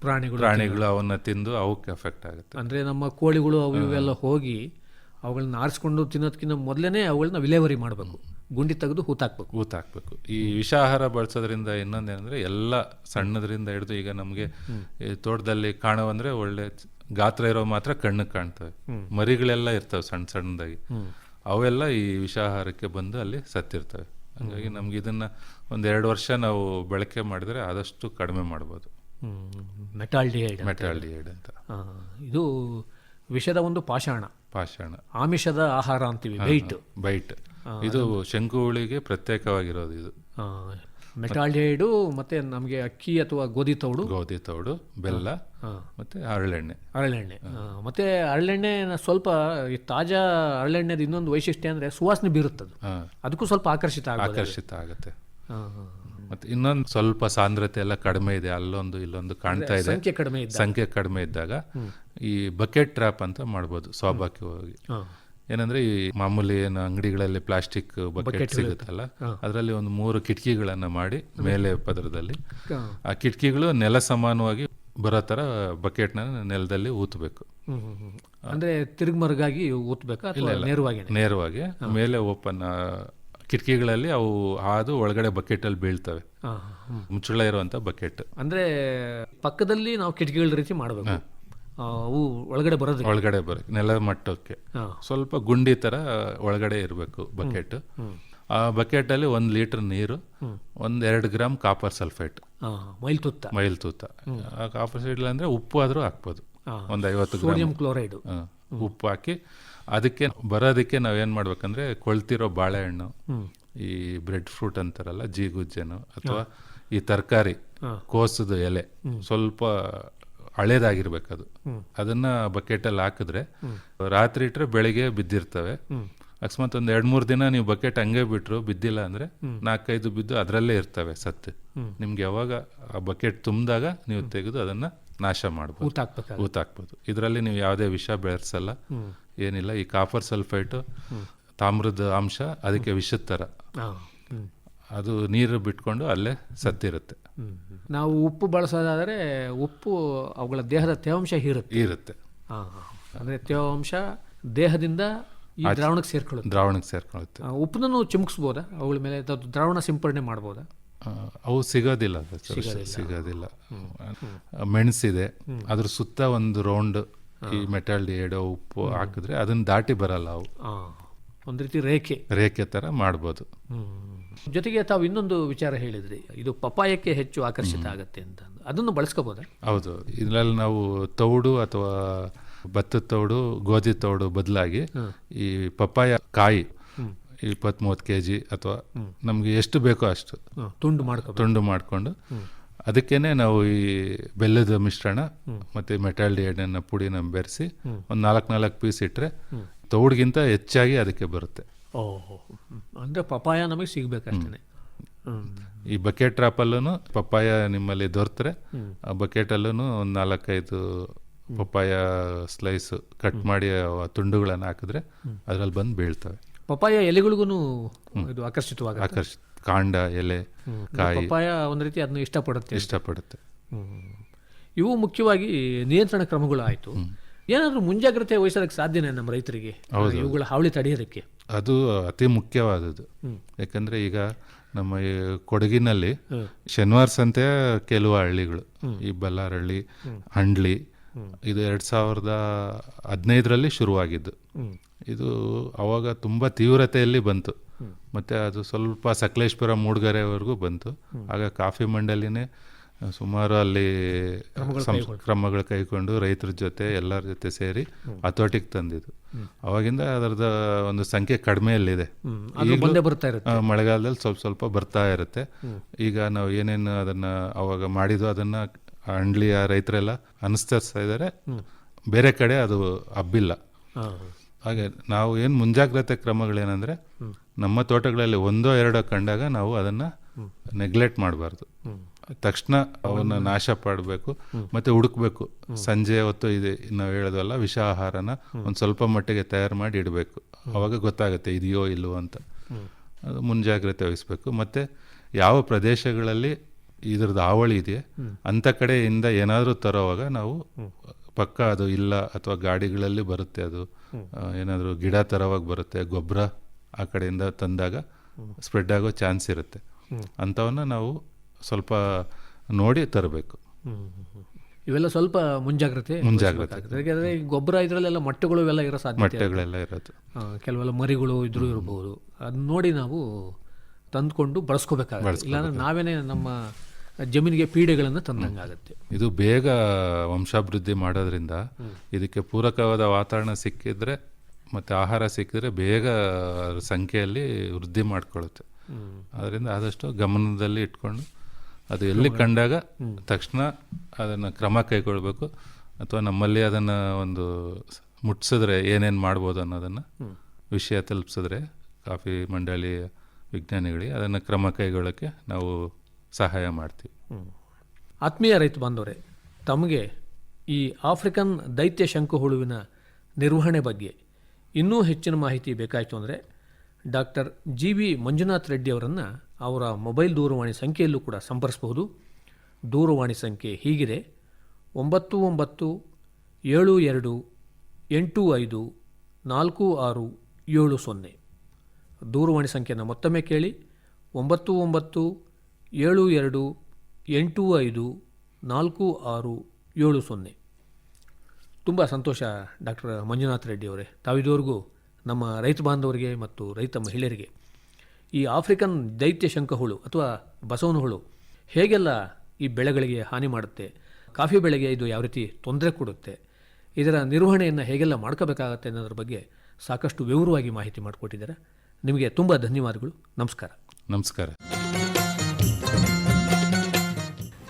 ಪ್ರಾಣಿಗಳು ಪ್ರಾಣಿಗಳು ಅವನ್ನ ತಿಂದು ಅವಕ್ಕೆ ಎಫೆಕ್ಟ್ ಆಗುತ್ತೆ. ಅಂದ್ರೆ ನಮ್ಮ ಕೋಳಿಗಳು ಅವು ಇವೆಲ್ಲ ಹೋಗಿ ಅವುಗಳನ್ನ ಆರಿಸ್ಕೊಂಡು ತಿನ್ನೋದಕ್ಕಿಂತ ಮೊದಲೇ ಅವುಗಳನ್ನ ವಿಲೇವರಿ ಮಾಡಬೇಕು. ಗುಂಡಿ ತೆಗೆದು ಹೂತಾಕ್ಬೇಕು. ಹೂತಾಕ್ಬೇಕು. ಹಾಕ್ಬೇಕು ಈ ವಿಷಾಹಾರ ಬಳಸೋದ್ರಿಂದ ಇನ್ನೊಂದೇನಂದ್ರೆ ಎಲ್ಲ ಸಣ್ಣದ್ರಿಂದ ಹಿಡಿದು ಈಗ ನಮಗೆ ತೋಟದಲ್ಲಿ ಕಾಣವಂದ್ರೆ ಒಳ್ಳೆ ಗಾತ್ರ ಇರೋ ಮಾತ್ರ ಕಣ್ಣಿಗೆ ಕಾಣ್ತವೆ. ಮರಿಗಳೆಲ್ಲ ಇರ್ತವೆ ಸಣ್ಣ ಸಣ್ಣದಾಗಿ. ಅವೆಲ್ಲ ಈ ವಿಷಾಹಾರಕ್ಕೆ ಬಂದು ಅಲ್ಲಿ ಸತ್ತಿರ್ತವೆ. ಹಾಗಾಗಿ ನಮ್ಗೆ ಇದನ್ನ ಒಂದೆರಡು ವರ್ಷ ನಾವು ಬಳಕೆ ಮಾಡಿದ್ರೆ ಆದಷ್ಟು ಕಡಿಮೆ ಮಾಡ್ಬೋದು. ಮೆಟಾಲ್ಡಿಹೈಡ್ ಮೆಟಾಲ್ಡಿಹೈಡ್ ಅಂತ ಇದು ವಿಷದ ಒಂದು ಪಾಷಾಣ. ಪಾಷಾಣ. ಆಮಿಷದ ಆಹಾರ ಅಂತೀವಿ ಬೈಟ್ ಬೈಟ್ ಇದು ಶಂಕುಳಿಗೆ ಪ್ರತ್ಯೇಕವಾಗಿರೋದು ಇದು. ಮೆಟಾಲ್ಡಿಹೈಡು ಮತ್ತೆ ನಮಗೆ ಅಕ್ಕಿ ಅಥವಾ ಗೋಧಿ ತೌಡು. ಗೋಧಿ ತೌಡು ಬೆಲ್ಲ ಮತ್ತೆ ಹರಳೆಣ್ಣೆ ಅರಳೆಣ್ಣೆ. ಆ, ಮತ್ತೆ ಅರಳೆಣ್ಣೆ ಸ್ವಲ್ಪ ಈ ತಾಜಾ ಅರಳೆಣ್ಣೆದ ಇನ್ನೊಂದು ವೈಶಿಷ್ಟ್ಯ ಅಂದ್ರೆ ಸುವಾಸನೆ ಬೀರುತ್ತದು. ಅದಕ್ಕೂ ಸ್ವಲ್ಪ ಆಕರ್ಷಿತ ಆಕರ್ಷಿತ ಆಗುತ್ತೆ. ಮತ್ತೆ ಇನ್ನೊಂದು ಸ್ವಲ್ಪ ಸಾಂದ್ರತೆ ಎಲ್ಲ ಕಡಿಮೆ ಇದೆ ಅಲ್ಲೊಂದು ಇಲ್ಲೊಂದು ಕಾಣ್ತಾ ಇದೆ. ಸಂಖ್ಯೆ ಕಡಿಮೆ ಸಂಖ್ಯೆ ಕಡಿಮೆ ಇದ್ದಾಗ ಈ ಬಕೆಟ್ ಟ್ರ್ಯಾಪ್ ಅಂತ ಮಾಡ್ಬೋದು ಸ್ವಾಭಾವಿಕವಾಗಿ ಹೋಗಿ ಏನಂದ್ರೆ ಈ ಮಾಮೂಲಿ ಏನು ಅಂಗಡಿಗಳಲ್ಲಿ ಪ್ಲಾಸ್ಟಿಕ್ ಬಕೆಟ್ ಸಿಗುತ್ತಲ್ಲ ಅದರಲ್ಲಿ ಒಂದು ಮೂರು ಕಿಟಕಿಗಳನ್ನ ಮಾಡಿ ಮೇಲೆ ಪದರದಲ್ಲಿ. ಆ ಕಿಟಕಿಗಳು ನೆಲ ಸಮಾನವಾಗಿ ಬರೋ ತರ ಬಕೆಟ್ನ ನೆಲದಲ್ಲಿ ಊತಬೇಕು. ಅಂದ್ರೆ ತಿರುಗ್ಮರ್ಗಾಗಿ ಊತ್ಬೇಕಾ ನೇರವಾಗಿ. ನೇರವಾಗಿ ಮೇಲೆ ಓಪನ್ ಕಿಟಕಿಗಳಲ್ಲಿ ಅವು ಹಾದು ಒಳಗಡೆ ಬಕೆಟ್ ಅಲ್ಲಿ ಬೀಳ್ತವೆ ಮುಚ್ಚಳ ಇರುವಂತ ಬಕೆಟ್. ಅಂದ್ರೆ ಪಕ್ಕದಲ್ಲಿ ನಾವು ಕಿಟಕಿಗಳ ರೀತಿ ಮಾಡಬೇಕು. ಅವು ಒಳಗಡೆ ಬರೋದು ಒಳಗಡೆ ಬರ ನೆಲ ಮಟ್ಟಕ್ಕೆ. ಸ್ವಲ್ಪ ಗುಂಡಿ ತರ ಒಳಗಡೆ ಇರಬೇಕು ಬಕೆಟ್. ಆ ಬಕೆಟ್ ಅಲ್ಲಿ ಒಂದ್ ಲೀಟರ್ ನೀರು ಒಂದ್ ಎರಡು ಗ್ರಾಮ್ ಕಾಪರ್ ಸಲ್ಫೇಟ್ ಮೈಲ್ ತೂತ ಮೈಲ್ ತೂತ ಕಾಪರ್ ಸಲ್ಫೇಟ್ ಅಂದ್ರೆ ಉಪ್ಪು ಆದ್ರೂ ಹಾಕ್ಬೋದು. ಒಂದ್ ಐವತ್ತು ಗ್ರಾಮ್ ಸೋಡಿಯಂ ಕ್ಲೋರೈಡ್. ಉಪ್ಪು ಹಾಕಿ ಅದಕ್ಕೆ ಬರೋದಕ್ಕೆ ನಾವೇನ್ ಮಾಡ್ಬೇಕಂದ್ರೆ ಕೊಳ್ತಿರೋ ಬಾಳೆಹಣ್ಣು ಈ ಬ್ರೆಡ್ ಫ್ರೂಟ್ ಅಂತಾರಲ್ಲ ಜೀಗುಜ್ಜೆನು ಅಥವಾ ಈ ತರಕಾರಿ ಕೋಸದ ಎಲೆ ಸ್ವಲ್ಪ ಹಳೇದಾಗಿರ್ಬೇಕದು. ಅದು ಅದನ್ನ ಬಕೆಟಲ್ಲಿ ಹಾಕಿದ್ರೆ ರಾತ್ರಿ ಇಟ್ಟರೆ ಬೆಳಿಗ್ಗೆ ಬಿದ್ದಿರ್ತವೆ. ಅಕಸ್ಮಾತ್ ಒಂದು ಎರಡು ಮೂರು ದಿನ ನೀವು ಬಕೆಟ್ ಹಂಗೆ ಬಿಟ್ರು ಬಿದ್ದಿಲ್ಲ ಅಂದರೆ ನಾಲ್ಕೈದು ಬಿದ್ದು ಅದರಲ್ಲೇ ಇರ್ತವೆ ಸತ್ತು. ನಿಮ್ಗೆ ಯಾವಾಗ ಆ ಬಕೆಟ್ ತುಂಬಿದಾಗ ನೀವು ತೆಗೆದು ಅದನ್ನ ನಾಶ ಮಾಡ್ಬೋದು. ಊತಾಕ್ಬೋದು ಇದರಲ್ಲಿ ನೀವು ಯಾವುದೇ ವಿಷ ಬೆಳೆಸಲ್ಲ. ಏನಿಲ್ಲ ಈ ಕಾಪರ್ ಸಲ್ಫೈಟು ತಾಮ್ರದ ಅಂಶ ಅದಕ್ಕೆ ವಿಷದ ಥರ ಅದು ನೀರು ಬಿಟ್ಕೊಂಡು ಅಲ್ಲೇ ಸತ್ತಿರುತ್ತೆ. ನಾವು ಉಪ್ಪು ಬಳಸೋದಾದರೆ ಉಪ್ಪು ಅವುಗಳ ದೇಹದ ತೇವಾಂಶ ಹೀರುತ್ತೆ. ಇರುತ್ತೆ. ಅಂದ್ರೆ ತೇವಾಂಶ ದೇಹದಿಂದ ಈ ದ್ರಾವಣಕ್ಕೆ ಸೇರ್ಕೊಳ್ಳುತ್ತೆ. ದ್ರಾವಣಕ್ಕೆ ಸೇರ್ಕೊಳ್ಳುತ್ತೆ. ಉಪ್ಪನ್ನು ಚಿಮುಕ್ಸ್ಬೋದಾ? ಅವುಗಳ ಮೇಲೆ ದ್ರಾವಣ ಸಿಂಪಡಣೆ ಮಾಡ್ಬೋದಾ? ಅವು ಸಿಗೋದಿಲ್ಲ ಸಿಗೋದಿಲ್ಲ. ಮೆಣಸಿದೆ. ಅದ್ರ ಸುತ್ತ ಒಂದು ರೌಂಡ್ ಈ ಮೆಟಲ್ ಡಿಯೇಡೋ ಉಪ್ಪು ಹಾಕಿದ್ರೆ ಅದನ್ನ ದಾಟಿ ಬರಲ್ಲ ಅವು. ಒಂದು ರೀತಿ ರೇಖೆ. ರೇಖೆ ಥರ ಮಾಡ್ಬೋದು. ಜೊತೆಗೆ ತಾವು ಇನ್ನೊಂದು ವಿಚಾರ ಹೇಳಿದ್ರಿ. ಇದು ಪಪಾಯಕ್ಕೆ ಹೆಚ್ಚು ಆಕರ್ಷಿತ ಆಗುತ್ತೆ ಅಂತ ಅದನ್ನು ಬಳಸ್ಕೋಬೋದಾ? ಹೌದು. ಇದರಲ್ಲಿ ನಾವು ತೌಡು ಅಥವಾ ಭತ್ತದ ತೌಡು ಗೋಧಿ ತೌಡು ಬದಲಾಗಿ ಈ ಪಪ್ಪಾಯ ಕಾಯಿ ಇಪ್ಪತ್ತ್ ಮೂವತ್ತು ಕೆ ಜಿ ಅಥವಾ ನಮ್ಗೆ ಎಷ್ಟು ಬೇಕೋ ಅಷ್ಟು ತುಂಡು ಮಾಡ್ಕೊಂಡು ತುಂಡು ಮಾಡಿಕೊಂಡು ಅದಕ್ಕೇನೆ ನಾವು ಈ ಬೆಲ್ಲದ ಮಿಶ್ರಣ ಮತ್ತೆ ಮೆಟಾಲ್ಡಿ ಎಣ್ಣೆನ ಪುಡಿನ ಬೆರೆಸಿ ಒಂದು ನಾಲ್ಕು ನಾಲ್ಕು ಪೀಸ್ ಇಟ್ಟರೆ ತೌಡ್ಗಿಂತ ಹೆಚ್ಚಾಗಿ ಅದಕ್ಕೆ ಬರುತ್ತೆ. ಓಹೋ. ಅಂದ್ರೆ ಪಪಾಯ ನಮಗೆ ಸಿಗ್ಬೇಕಷ್ಟೇ ಈ ಬಕೆಟ್ ಟ್ರಾಪಲ್ಲೂ ಪಪ್ಪಾಯ ನಿಮ್ಮಲ್ಲಿ ದೊರೆತರೆ ಆ ಬಕೆಟಲ್ಲೂ ಒಂದು ನಾಲ್ಕೈದು ಪಪ್ಪಾಯ ಸ್ಲೈಸ್ ಕಟ್ ಮಾಡಿ ತುಂಡುಗಳನ್ನು ಹಾಕಿದ್ರೆ ಅದ್ರಲ್ಲಿ ಬಂದು ಬೀಳ್ತವೆ. ಪಪ್ಪಾಯ ಎಲೆಗಳಿಗೂ ಇದು ಆಕರ್ಷಿತವಾಗಿ ಆಕರ್ಷ ಕಾಂಡ ಎಲೆ ಕಾಯಿ ಪಪ್ಪಾಯ ಒಂದು ರೀತಿ ಅದನ್ನು ಇಷ್ಟಪಡುತ್ತೆ ಇಷ್ಟಪಡುತ್ತೆ. ಇವು ಮುಖ್ಯವಾಗಿ ನಿಯಂತ್ರಣ ಕ್ರಮಗಳು ಆಯಿತು ಏನಾದರೂ ಮುಂಜಾಗ್ರತೆ ವಹಿಸೋದಕ್ಕೆ ಸಾಧ್ಯನೇ ನಮ್ಮ ರೈತರಿಗೆ? ಇವುಗಳ ಹಾವಳಿ ತಡೆಯೋದಕ್ಕೆ? ಅದು ಅತಿ ಮುಖ್ಯವಾದದ್ದು. ಯಾಕಂದ್ರೆ ಈಗ ನಮ್ಮ ಈ ಕೊಡಗಿನಲ್ಲಿ ಶನಿವಾರ ಸಂತೆ ಕೆಲವು ಹಳ್ಳಿಗಳು. ಈ ಬಲ್ಲಾರಳ್ಳಿ ಹಂಡ್ಲಿ ಇದು ಎರಡು ಸಾವಿರದ ಹದಿನೈದರಲ್ಲಿ ಶುರುವಾಗಿದ್ದು. ಇದು ಅವಾಗ ತುಂಬಾ ತೀವ್ರತೆಯಲ್ಲಿ ಬಂತು. ಮತ್ತೆ ಅದು ಸ್ವಲ್ಪ ಸಕಲೇಶ್ಪುರ ಮೂಡ್ಗರೆವರೆಗೂ ಬಂತು. ಆಗ ಕಾಫಿ ಮಂಡಲಿನೇ ಸುಮಾರು ಅಲ್ಲಿ ಕ್ರಮಗಳು ಕೈಕೊಂಡು ರೈತರ ಜೊತೆ ಎಲ್ಲರ ಜೊತೆ ಸೇರಿ ಹತೋಟಿಗೆ ತಂದಿದ್ದು. ಅವಾಗಿಂದ ಅದರದ ಒಂದು ಸಂಖ್ಯೆ ಕಡಿಮೆಯಲ್ಲಿದೆ. ಮಳೆಗಾಲದಲ್ಲಿ ಸ್ವಲ್ಪ ಸ್ವಲ್ಪ ಬರ್ತಾ ಇರುತ್ತೆ. ಈಗ ನಾವು ಏನೇನು ಅದನ್ನ ಅವಾಗ ಮಾಡಿದ್ವು ಅದನ್ನ ಅಂಡ್ಲಿಯ ರೈತರೆಲ್ಲ ಅನುಸರಿಸ್ತಾ ಇದ್ದಾರೆ ಬೇರೆ ಕಡೆ ಅದು ಹಬ್ಬಿಲ್ಲ. ಹಾಗೆ ನಾವು ಏನು ಮುಂಜಾಗ್ರತೆ ಕ್ರಮಗಳೇನಂದ್ರೆ ನಮ್ಮ ತೋಟಗಳಲ್ಲಿ ಒಂದೋ ಎರಡೋ ಕಂಡಾಗ ನಾವು ಅದನ್ನ ನೆಗ್ಲೆಕ್ಟ್ ಮಾಡಬಾರ್ದು. ತಕ್ಷಣ ಅವನ್ನ ನಾಶ ಪಡಬೇಕು ಮತ್ತೆ ಹುಡುಕ್ಬೇಕು. ಸಂಜೆ ಹೊತ್ತು ಇದೆ, ನಾವು ಹೇಳೋದಲ್ಲ, ವಿಷ ಆಹಾರನ ಒಂದು ಸ್ವಲ್ಪ ಮಟ್ಟಿಗೆ ತಯಾರು ಮಾಡಿ ಇಡಬೇಕು. ಅವಾಗ ಗೊತ್ತಾಗುತ್ತೆ, ಇದೆಯೋ ಇಲ್ಲವೋ ಅಂತ. ಅದು ಮುಂಜಾಗ್ರತೆ ವಹಿಸ್ಬೇಕು. ಮತ್ತೆ ಯಾವ ಪ್ರದೇಶಗಳಲ್ಲಿ ಇದ್ರದ್ದು ಹಾವಳಿ ಇದೆಯೇ ಅಂತ ಕಡೆಯಿಂದ ಏನಾದರೂ ತರೋವಾಗ ನಾವು ಪಕ್ಕ ಅದು ಇಲ್ಲ, ಅಥವಾ ಗಾಡಿಗಳಲ್ಲಿ ಬರುತ್ತೆ ಅದು ಏನಾದರೂ ಗಿಡ ತರವಾಗಿ ಬರುತ್ತೆ, ಗೊಬ್ಬರ ಆ ಕಡೆಯಿಂದ ತಂದಾಗ ಸ್ಪ್ರೆಡ್ ಆಗೋ ಚಾನ್ಸ್ ಇರುತ್ತೆ. ಅಂಥವನ್ನ ನಾವು ಸ್ವಲ್ಪ ನೋಡಿ ತರಬೇಕು. ಇವೆಲ್ಲ ಸ್ವಲ್ಪ ಮುಂಜಾಗ್ರತೆ ಮುಂಜಾಗ್ರತೆ. ಯಾಕೆಂದ್ರೆ ಈ ಗೊಬ್ಬರ ಇದರಲ್ಲೆಲ್ಲ ಮೊಟ್ಟೆಗಳು ಇವೆಲ್ಲ ಇರೋ ಸಾಧ್ಯ ಮೊಟ್ಟೆಗಳೆಲ್ಲ ಇರೋದು. ಕೆಲವೆಲ್ಲ ಮರಿಗಳು ಇದ್ರೂ ಇರಬಹುದು ಅದನ್ನ ನೋಡಿ ನಾವು ತಂದ್ಕೊಂಡು ಬಳಸ್ಕೋಬೇಕಾಗುತ್ತೆ. ಇಲ್ಲಾಂದ್ರೆ ನಾವೇನೇ ನಮ್ಮ ಜಮೀನಿಗೆ ಪೀಡೆಗಳನ್ನು ತಂದಂಗಾಗುತ್ತೆ ಇದು ಬೇಗ ವಂಶಾಭಿವೃದ್ಧಿ ಮಾಡೋದ್ರಿಂದ ಇದಕ್ಕೆ ಪೂರಕವಾದ ವಾತಾವರಣ ಸಿಕ್ಕಿದ್ರೆ ಮತ್ತು ಆಹಾರ ಸಿಕ್ಕಿದ್ರೆ ಬೇಗ ಸಂಖ್ಯೆಯಲ್ಲಿ ವೃದ್ಧಿ ಮಾಡ್ಕೊಳ್ಳುತ್ತೆ. ಅದರಿಂದ ಆದಷ್ಟು ಗಮನದಲ್ಲಿ ಇಟ್ಕೊಂಡು ಅದು ಎಲ್ಲಿ ಕಂಡಾಗ ತಕ್ಷಣ ಅದನ್ನು ಕ್ರಮ ಕೈಗೊಳ್ಬೇಕು ಅಥವಾ ನಮ್ಮಲ್ಲಿ ಅದನ್ನು ಒಂದು ಮುಟ್ಸಿದ್ರೆ ಏನೇನು ಮಾಡ್ಬೋದು ಅನ್ನೋದನ್ನು ವಿಷಯ ತಲುಪಿಸಿದ್ರೆ ಕಾಫಿ ಮಂಡಳಿ ವಿಜ್ಞಾನಿಗಳಿಗೆ ಅದನ್ನು ಕ್ರಮ ಕೈಗೊಳ್ಳೋಕ್ಕೆ ನಾವು ಸಹಾಯ ಮಾಡ್ತೀವಿ. ಆತ್ಮೀಯ ರೈತ ಬಾಂಧವರೇ, ತಮಗೆ ಈ ಆಫ್ರಿಕನ್ ದೈತ್ಯ ಶಂಕು ಹುಳುವಿನ ನಿರ್ವಹಣೆ ಬಗ್ಗೆ ಇನ್ನೂ ಹೆಚ್ಚಿನ ಮಾಹಿತಿ ಬೇಕಾಯಿತು ಅಂದರೆ doctor G V Manjunath Reddy ಅವರನ್ನು ಅವರ ಮೊಬೈಲ್ ದೂರವಾಣಿ ಸಂಖ್ಯೆಯಲ್ಲೂ ಕೂಡ ಸಂಪರ್ಸಬಹುದು. ದೂರವಾಣಿ ಸಂಖ್ಯೆ ಹೀಗಿದೆ. ಒಂಬತ್ತು ಒಂಬತ್ತು ಏಳು ಎರಡು ಎಂಟು ಐದು ನಾಲ್ಕು ಆರು ಏಳು ಸೊನ್ನೆ. ದೂರವಾಣಿ ಸಂಖ್ಯೆಯನ್ನು ಮತ್ತೊಮ್ಮೆ ಕೇಳಿ. ಒಂಬತ್ತು ಒಂಬತ್ತು ಏಳು ಎರಡು ಎಂಟು ಐದು ನಾಲ್ಕು ಆರು ಏಳು ಸೊನ್ನೆ. ತುಂಬ ಸಂತೋಷ ಡಾಕ್ಟರ್ ಮಂಜುನಾಥ್ ರೆಡ್ಡಿ ಅವರೇ. ತಾವಿದುವರೆಗೂ ನಮ್ಮ ರೈತ ಬಾಂಧವರಿಗೆ ಮತ್ತು ರೈತ ಮಹಿಳೆಯರಿಗೆ ಈ ಆಫ್ರಿಕನ್ ದೈತ್ಯ ಶಂಕಹುಳು ಅಥವಾ ಬಸವನ ಹುಳು ಹೇಗೆಲ್ಲ ಈ ಬೆಳೆಗಳಿಗೆ ಹಾನಿ ಮಾಡುತ್ತೆ ಕಾಫಿ ಬೆಳೆಗೆ ಇದು ಯಾವ ರೀತಿ ತೊಂದರೆ ಕೊಡುತ್ತೆ ಇದರ ನಿರ್ವಹಣೆಯನ್ನು ಹೇಗೆಲ್ಲ ಮಾಡ್ಕೋಬೇಕಾಗತ್ತೆ ಅನ್ನೋದ್ರ ಬಗ್ಗೆ ಸಾಕಷ್ಟು ವಿವರವಾಗಿ ಮಾಹಿತಿ ಮಾಡಿಕೊಟ್ಟಿದ್ದಾರೆ. ನಿಮಗೆ ತುಂಬ ಧನ್ಯವಾದಗಳು. ನಮಸ್ಕಾರ. ನಮಸ್ಕಾರ.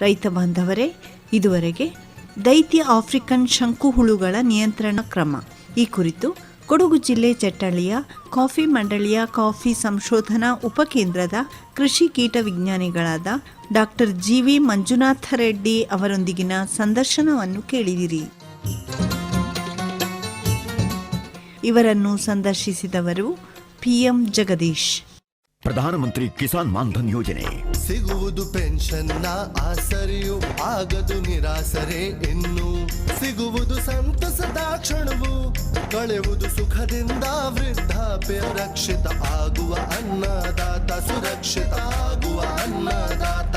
ರೈತ ಬಾಂಧವರೇ ಇದುವರೆಗೆ ದೈತ್ಯ ಆಫ್ರಿಕನ್ ಶಂಕುಹುಳುಗಳ ನಿಯಂತ್ರಣ ಕ್ರಮ. ಈ ಕುರಿತು ಕೊಡಗು ಜಿಲ್ಲೆ ಚಟ್ಟಳಿಯ ಕಾಫಿ ಮಂಡಳಿಯ ಕಾಫಿ ಸಂಶೋಧನಾ ಉಪಕೇಂದ್ರದ ಕೃಷಿ ಕೀಟ ವಿಜ್ಞಾನಿಗಳಾದ doctor G V Manjunatha Reddy ಅವರೊಂದಿಗಿನ ಸಂದರ್ಶನವನ್ನು ಕೇಳಿದಿರಿ. ಇವರನ್ನು ಸಂದರ್ಶಿಸಿದವರು ಪಿಎಂ ಜಗದೀಶ್. ಪ್ರಧಾನಮಂತ್ರಿ ಕಿಸಾನ್ ಮಾನ್ಧನ್ ಯೋಜನೆ. ಸಿಗುವುದು ಪೆನ್ಷನ್ನ ಆಸರಿಯು, ಆಗದು ನಿರಾಸರೆ ಇನ್ನು ಸಿಗುವುದು ಸಂತಸದ ಕ್ಷಣವು, ಕಳೆವುದು ಸುಖದಿಂದ ವೃದ್ಧಾಪ್ಯ ರಕ್ಷಿತ ಆಗುವ ಅನ್ನದಾತ, ಸುರಕ್ಷಿತ ಆಗುವ ಅನ್ನದಾತ.